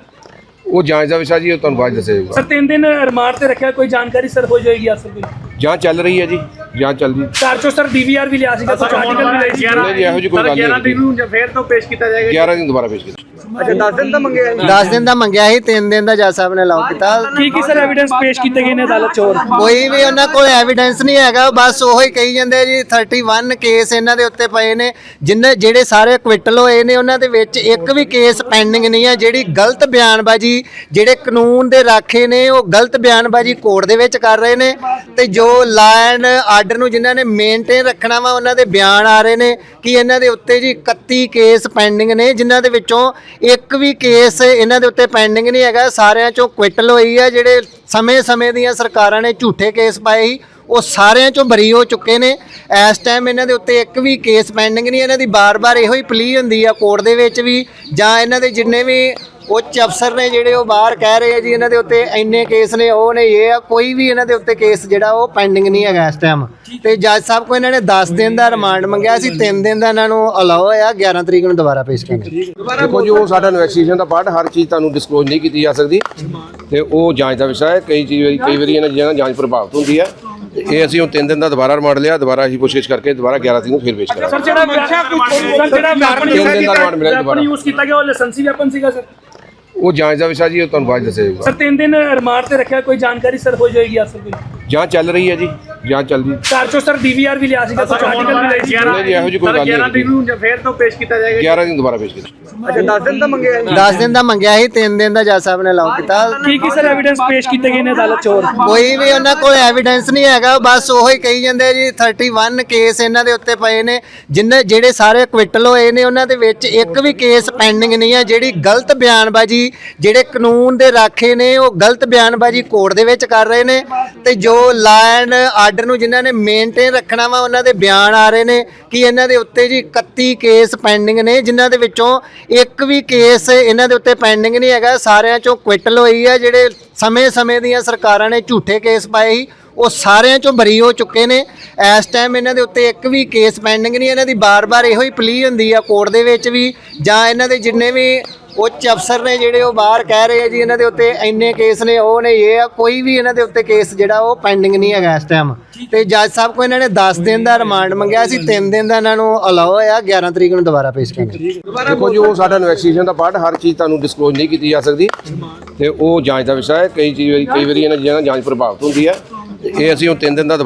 ਉਹ ਜਾਂਚ ਦਾ ਵਿਸ਼ਾ ਜੀ ਉਹ ਤੁਹਾਨੂੰ ਬਾਅਦ 'ਚ ਦੱਸਿਆ ਜਾਊਗਾ। ਸਰ ਤਿੰਨ ਦਿਨ ਰਿਮਾਂਡ ਤੇ ਰੱਖਿਆ ਕੋਈ ਜਾਣਕਾਰੀ ਸਰ ਹੋ ਜਾਏਗੀ ਅਸਲ ਕੋਈ? ਜਾਂਚ ਚੱਲ ਰਹੀ ਹੈ ਜੀ ਜਾਂਚ ਚੱਲਦੀ ਕਾਰ ਚੋਂ ਸਰ ਡੀਵੀਆਰ ਵੀ ਲਿਆ ਸੀਗਾ ਕੁਝ ਆਰਟੀਕਲ ਵੀ ਲਏ ਸੀ ਨਹੀਂ ਜੀ ਇਹੋ ਜਿਹੀ ਕੋਈ ਗੱਲ 11 ਨਹੀਂ ਦਿਨ ਨੂੰ ਜਾਂ ਫੇਰ ਤੋਂ ਪੇਸ਼ ਕੀਤਾ ਜਾਏਗਾ 11 ਦਿਨ ਦੁਬਾਰਾ ਪੇਸ਼ ਕੀਤਾ। ਅੱਛਾ 10 ਦਿਨ ਦਾ ਮੰਗਿਆ ਜੀ 10 ਦਿਨ ਦਾ ਮੰਗਿਆ ਸੀ 3 ਦਿਨ ਦਾ ਜੱਜ ਸਾਹਿਬ ਨੇ ਅਲਾਉ ਕੀਤਾ। ਕੀ ਕੀ ਸਰ ਐਵੀਡੈਂਸ ਪੇਸ਼ ਕੀਤੇ ਗਏ ਨੇ ਅਦਾਲਤ ਚ ਹੋਰ? ਕੋਈ ਵੀ ਉਹਨਾਂ ਕੋਲ ਐਵੀਡੈਂਸ ਨਹੀਂ ਹੈਗਾ ਬਸ ਉਹੋ ਹੀ ਕਹੀ ਜਾਂਦੇ ਜੀ 31 ਕੇਸ ਇਹਨਾਂ ਦੇ ਉੱਤੇ ਪਏ ਨੇ। ਜਿੰਨੇ ਜਿਹੜੇ ਸਾਰੇ ਕੁਇਟਲ ਹੋਏ ਨੇ ਉਹਨਾਂ ਦੇ ਵਿੱਚ ਇੱਕ ਵੀ ਕੇਸ ਪੈਂਡਿੰਗ ਨਹੀਂ ਹੈ ਜਿਹੜੀ ਗਲਤ ਬਿਆਨਬਾਜ਼ੀ ਜਿਹੜੇ ਕਾਨੂੰਨ ਦੇ ਰਾਖੇ ਨੇ ਉਹ ਗਲਤ ਬਿਆਨਬਾਜ਼ੀ ਕੋਰਟ ਦੇ ਵਿੱਚ ਕਰ ਰਹੇ ਨੇ। ਤੇ ਜੋ ਲਾ ਐਂਡ ਆਰਡਰ ਨੂੰ ਜਿਨ੍ਹਾਂ ਨੇ ਮੇਨਟੇਨ ਰੱਖਣਾ ਵਾ ਉਹਨਾਂ ਦੇ ਬਿਆਨ ਆ ਰਹੇ ਨੇ ਕਿ ਇਹਨਾਂ ਦੇ ਉੱਤੇ ਜੀ 31 ਕੇਸ ਪੈਂਡਿੰਗ ਨੇ ਜਿਨ੍ਹਾਂ ਦੇ ਵਿੱਚੋਂ ਇੱਕ ਵੀ ਕੇਸ ਇਹਨਾਂ ਦੇ ਉੱਤੇ ਪੈਂਡਿੰਗ ਨਹੀਂ ਹੈਗਾ, ਸਾਰਿਆਂ ਚੋਂ ਕੁਇਟਲ ਹੋਈ ਹੈ ਜਿਹੜੇ ਸਮੇਂ-ਸਮੇਂ ਦੀਆਂ ਸਰਕਾਰਾਂ ਨੇ ਝੂਠੇ ਕੇਸ ਪਾਏ ਸੀ ਉਹ ਸਾਰਿਆਂ ਚੋਂ ਬਰੀ ਹੋ ਚੁੱਕੇ ਨੇ। ਇਸ ਟਾਈਮ ਇਹਨਾਂ ਦੇ ਉੱਤੇ ਇੱਕ ਵੀ ਕੇਸ ਪੈਂਡਿੰਗ ਨਹੀਂ ਇਹਨਾਂ ਦੀ ਬਾਰ-ਬਾਰ ਇਹੋ ਹੀ ਪਲੀ ਹੁੰਦੀ ਆ ਕੋਰਟ ਦੇ ਵਿੱਚ ਵੀ ਜਾਂ ਇਹਨਾਂ ਦੇ ਜਿੰਨੇ ਵੀ ਉੱਚ ਅਫਸਰ ਨੇ ਜਿਹੜੇ ਉਹ ਬਾਹਰ ਕਹਿ ਰਹੇ ਆ ਜੀ ਇਹਨਾਂ ਦੇ ਉੱਤੇ ਇੰਨੇ ਕੇਸ ਨੇ ਉਹ ਨੇ ਇਹ ਆ ਕੋਈ ਵੀ ਇਹਨਾਂ ਦੇ ਉੱਤੇ ਕੇਸ ਜਿਹੜਾ ਉਹ ਪੈਂਡਿੰਗ ਨਹੀਂ ਹੈਗਾ ਇਸ ਟਾਈਮ ਤੇ ਜੱਜ ਸਾਹਿਬ ਕੋ ਇਹਨਾਂ ਨੇ 10 ਦਿਨ ਦਾ ਰਿਮਾਂਡ ਮੰਗਿਆ ਸੀ 3 ਦਿਨ ਦਾ ਇਹਨਾਂ ਨੂੰ ਅਲਾਉ ਹੋਇਆ 11 ਤਰੀਕ ਨੂੰ ਦੁਬਾਰਾ ਪੇਸ਼ ਕਰਨਾ ਦੇਖੋ ਜੀ ਉਹ ਸਾਡਾ ਇਨਵੈਸਟੀਗੇਸ਼ਨ ਦਾ ਪਾਰਟ ਹਰ ਚੀਜ਼ ਤੁਹਾਨੂੰ ਡਿਸਕਲੋਜ਼ ਨਹੀਂ ਕੀਤੀ ਜਾ ਸਕਦੀ। ਤੇ ਉਹ ਜਾਂਚ ਦਾ ਵਿਸ਼ਾ ਹੈ ਕਈ ਚੀਜ਼ ਕਈ ਵਾਰੀ ਇਹਨਾਂ ਚੀਜ਼ਾਂ ਜਾਂਚ ਪ੍ਰਭਾਵਿਤ ਹੁੰਦੀ ਹੈ। ਇਹ ਅਸੀਂ ਹੁਣ 3 ਦਿਨ ਦਾ ਦੁਬਾਰਾ ਰਿਮਾਂਡ ਲਿਆ ਦੁਬਾਰਾ ਅਸੀਂ ਪੁੱਛਗਿੱਛ ਕਰਕੇ ਦੁਬਾਰਾ 11 ਤਰੀਕ ਨੂੰ ਫਿਰ ਪੇਸ਼ ਕਰਾਂਗੇ। ਸਰ ਜਿਹੜਾ ਸਰ ਜਿਹੜਾ ਵੈਪਨ ਤਿੰਨ ਦਿਨ ਦਾ ਰਿਮਾਂਡ ਮਿਲਿਆ ਦੁਬਾਰਾ। ਯੂਜ਼ ਕੀਤਾ ਗਿਆ ਉਹ ਲਾਇਸੈਂਸੀ ਵੈਪਨ ਸੀਗਾ ਸਰ। ਉਹ ਜਾਂਚ ਦਾ ਵਿਸ਼ਾ ਜੀ ਉਹ ਤੁਹਾਨੂੰ ਬਾਅਦ ਦੱਸਿਆ ਜਾਊਗਾ। ਸਰ ਤਿੰਨ ਦਿਨ ਰਿਮਾਂਡ ਤੇ ਰੱਖਿਆ ਕੋਈ ਜਾਣਕਾਰੀ ਸਰ ਹੋ ਜਾਏਗੀ ਅਸਰ ਕੋਈ? ਜਾਂਚ ਚੱਲ ਰਹੀ ਹੈ ਜੀ। ਜਾਂਚ ਚੱਲਦੀ ਘਰ ਚੋਂ ਸਰ ਡੀਵੀਆਰ ਵੀ ਲਿਆ ਸੀਗਾ ਕੁਝ ਆਰਟੀਕਲ ਵੀ ਲਈ ਸੀ। ਨਹੀਂ ਜੀ ਇਹੋ ਜਿਹੀ ਕੋਈ ਗੱਲ ਨਹੀਂ 11 ਹੈਗੀ। ਤਰੀਕ ਨੂੰ ਫੇਰ ਤੋਂ ਪੇਸ਼ ਕੀਤਾ ਜਾਏਗਾ 11 ਦਿਨ ਦੁਬਾਰਾ ਪੇਸ਼ ਕੀਤਾ ਅੱਛਾ 10 ਦਿਨ ਦਾ ਮੰਗਿਆ ਜੀ 10 ਦਿਨ ਦਾ ਮੰਗਿਆ ਸੀ 3 ਦਿਨ ਦਾ ਜੱਜ ਸਾਹਿਬ ਨੇ ਅਲਾਉ ਕੀਤਾ। ਕੀ ਕੀ ਸਰ ਐਵੀਡੈਂਸ ਪੇਸ਼ ਕੀਤੇ ਗਏ ਨੇ ਅਦਾਲਤ ਚ ਹੋਰ? ਕੋਈ ਵੀ ਉਹਨਾਂ ਕੋਲ ਐਵੀਡੈਂਸ ਨਹੀਂ ਹੈਗਾ ਬਸ ਉਹੋ ਹੀ ਕਹੀ ਜਾਂਦੇ ਜੀ 31 ਕੇਸ ਇਹਨਾਂ ਦੇ ਉੱਤੇ ਪਏ ਨੇ। ਜਿੰਨੇ ਜਿਹੜੇ ਸਾਰੇ ਕੁਇਟਲ ਹੋਏ ਨੇ ਉਹਨਾਂ ਦੇ ਵਿੱਚ ਇੱਕ ਵੀ ਕੇਸ ਪੈਂਡਿੰਗ ਨਹੀਂ ਹੈ ਜਿਹੜੀ ਗਲਤ ਬਿਆਨਬਾਜ਼ੀ ਜਿਹੜੇ ਕਾਨੂੰਨ ਦੇ ਰਾਖੇ ਨੇ ਉਹ ਗਲਤ ਬਿਆਨਬਾਜ਼ੀ ਕੋਰਟ ਦੇ ਵਿੱਚ ਕਰ ਰਹੇ ਨੇ। ਤੇ ਜੋ ਲਾ ਐਂਡ ਆਰਡਰ ਨੂੰ ਜਿਨ੍ਹਾਂ ਨੇ ਮੇਨਟੇਨ ਰੱਖਣਾ ਵਾ, ਉਹਨਾਂ ਦੇ ਬਿਆਨ ਆ ਰਹੇ ਨੇ ਕਿ ਇਹਨਾਂ ਦੇ ਉੱਤੇ ਜੀ 31 ਕੇਸ ਪੈਂਡਿੰਗ ਨੇ, ਜਿਨ੍ਹਾਂ ਦੇ ਵਿੱਚੋਂ ਇੱਕ ਵੀ ਕੇਸ ਇਹਨਾਂ ਦੇ ਉੱਤੇ ਪੈਂਡਿੰਗ ਨਹੀਂ ਹੈਗਾ। ਸਾਰਿਆਂ ਚੋਂ ਕੁਇਟਲ ਹੋਈ ਹੈ ਜਿਹੜੇ ਸਮੇਂ-ਸਮੇਂ ਦੀਆਂ ਸਰਕਾਰਾਂ ਨੇ ਝੂਠੇ ਕੇਸ ਪਾਏ ਸੀ, ਉਹ ਸਾਰਿਆਂ ਚੋਂ ਬਰੀ ਹੋ ਚੁੱਕੇ ਨੇ। ਇਸ ਟਾਈਮ ਇਹਨਾਂ ਦੇ ਉੱਤੇ ਇੱਕ ਵੀ ਕੇਸ ਪੈਂਡਿੰਗ ਨਹੀਂ, ਇਹਨਾਂ ਦੀ ਬਾਰ-ਬਾਰ ਇਹੋ ਹੀ ਪਲੀ ਹੁੰਦੀ ਆ ਕੋਰਟ ਦੇ ਵਿੱਚ ਵੀ, ਜਾਂ ਇਹਨਾਂ ਦੇ ਜਿੰਨੇ ਵੀ ਉੱਚ ਅਫਸਰ ਨੇ ਜਿਹੜੇ ਉਹ ਬਾਹਰ ਕਹਿ ਰਹੇ ਆ ਜੀ, ਇਹਨਾਂ ਦੇ ਉੱਤੇ ਇੰਨੇ ਕੇਸ ਨੇ, ਉਹ ਨੇ ਇਹ ਆ, ਕੋਈ ਵੀ ਇਹਨਾਂ ਦੇ ਉੱਤੇ ਕੇਸ ਜਿਹੜਾ ਉਹ ਪੈਂਡਿੰਗ ਨਹੀਂ ਹੈਗਾ ਇਸ ਟਾਈਮ ਤੇ ਜੱਜ ਸਾਹਿਬ ਕੋ ਇਹਨਾਂ ਨੇ 10 ਦਿਨ ਦਾ ਰਿਮਾਂਡ ਮੰਗਿਆ ਸੀ 3 ਦਿਨ ਦਾ ਇਹਨਾਂ ਨੂੰ ਅਲਾਉ ਹੋਇਆ 11 ਤਰੀਕ ਨੂੰ ਦੁਬਾਰਾ ਪੇਸ਼ ਕਰਨਾ ਦੇਖੋ ਜੀ, ਉਹ ਸਾਡਾ ਇਨਵੈਸਟੀਗੇਸ਼ਨ ਦਾ ਪਾਰਟ ਹਰ ਚੀਜ਼ ਤੁਹਾਨੂੰ ਡਿਸਕਲੋਜ਼ ਨਹੀਂ ਕੀਤੀ ਜਾ ਸਕਦੀ। ਤੇ ਉਹ ਜਾਂਚ ਦਾ ਵਿਸ਼ਾ ਹੈ, ਕਈ ਚੀਜ਼, ਕਈ ਵਾਰੀ ਇਹਨਾਂ ਚੀਜ਼ਾਂ ਨਾਲ ਜਾਂਚ ਪ੍ਰਭਾਵਿਤ ਹੁੰਦੀ ਹੈ। ਇਹ ਅਸੀਂ ਹੁਣ 3 ਦਿਨ ਦਾ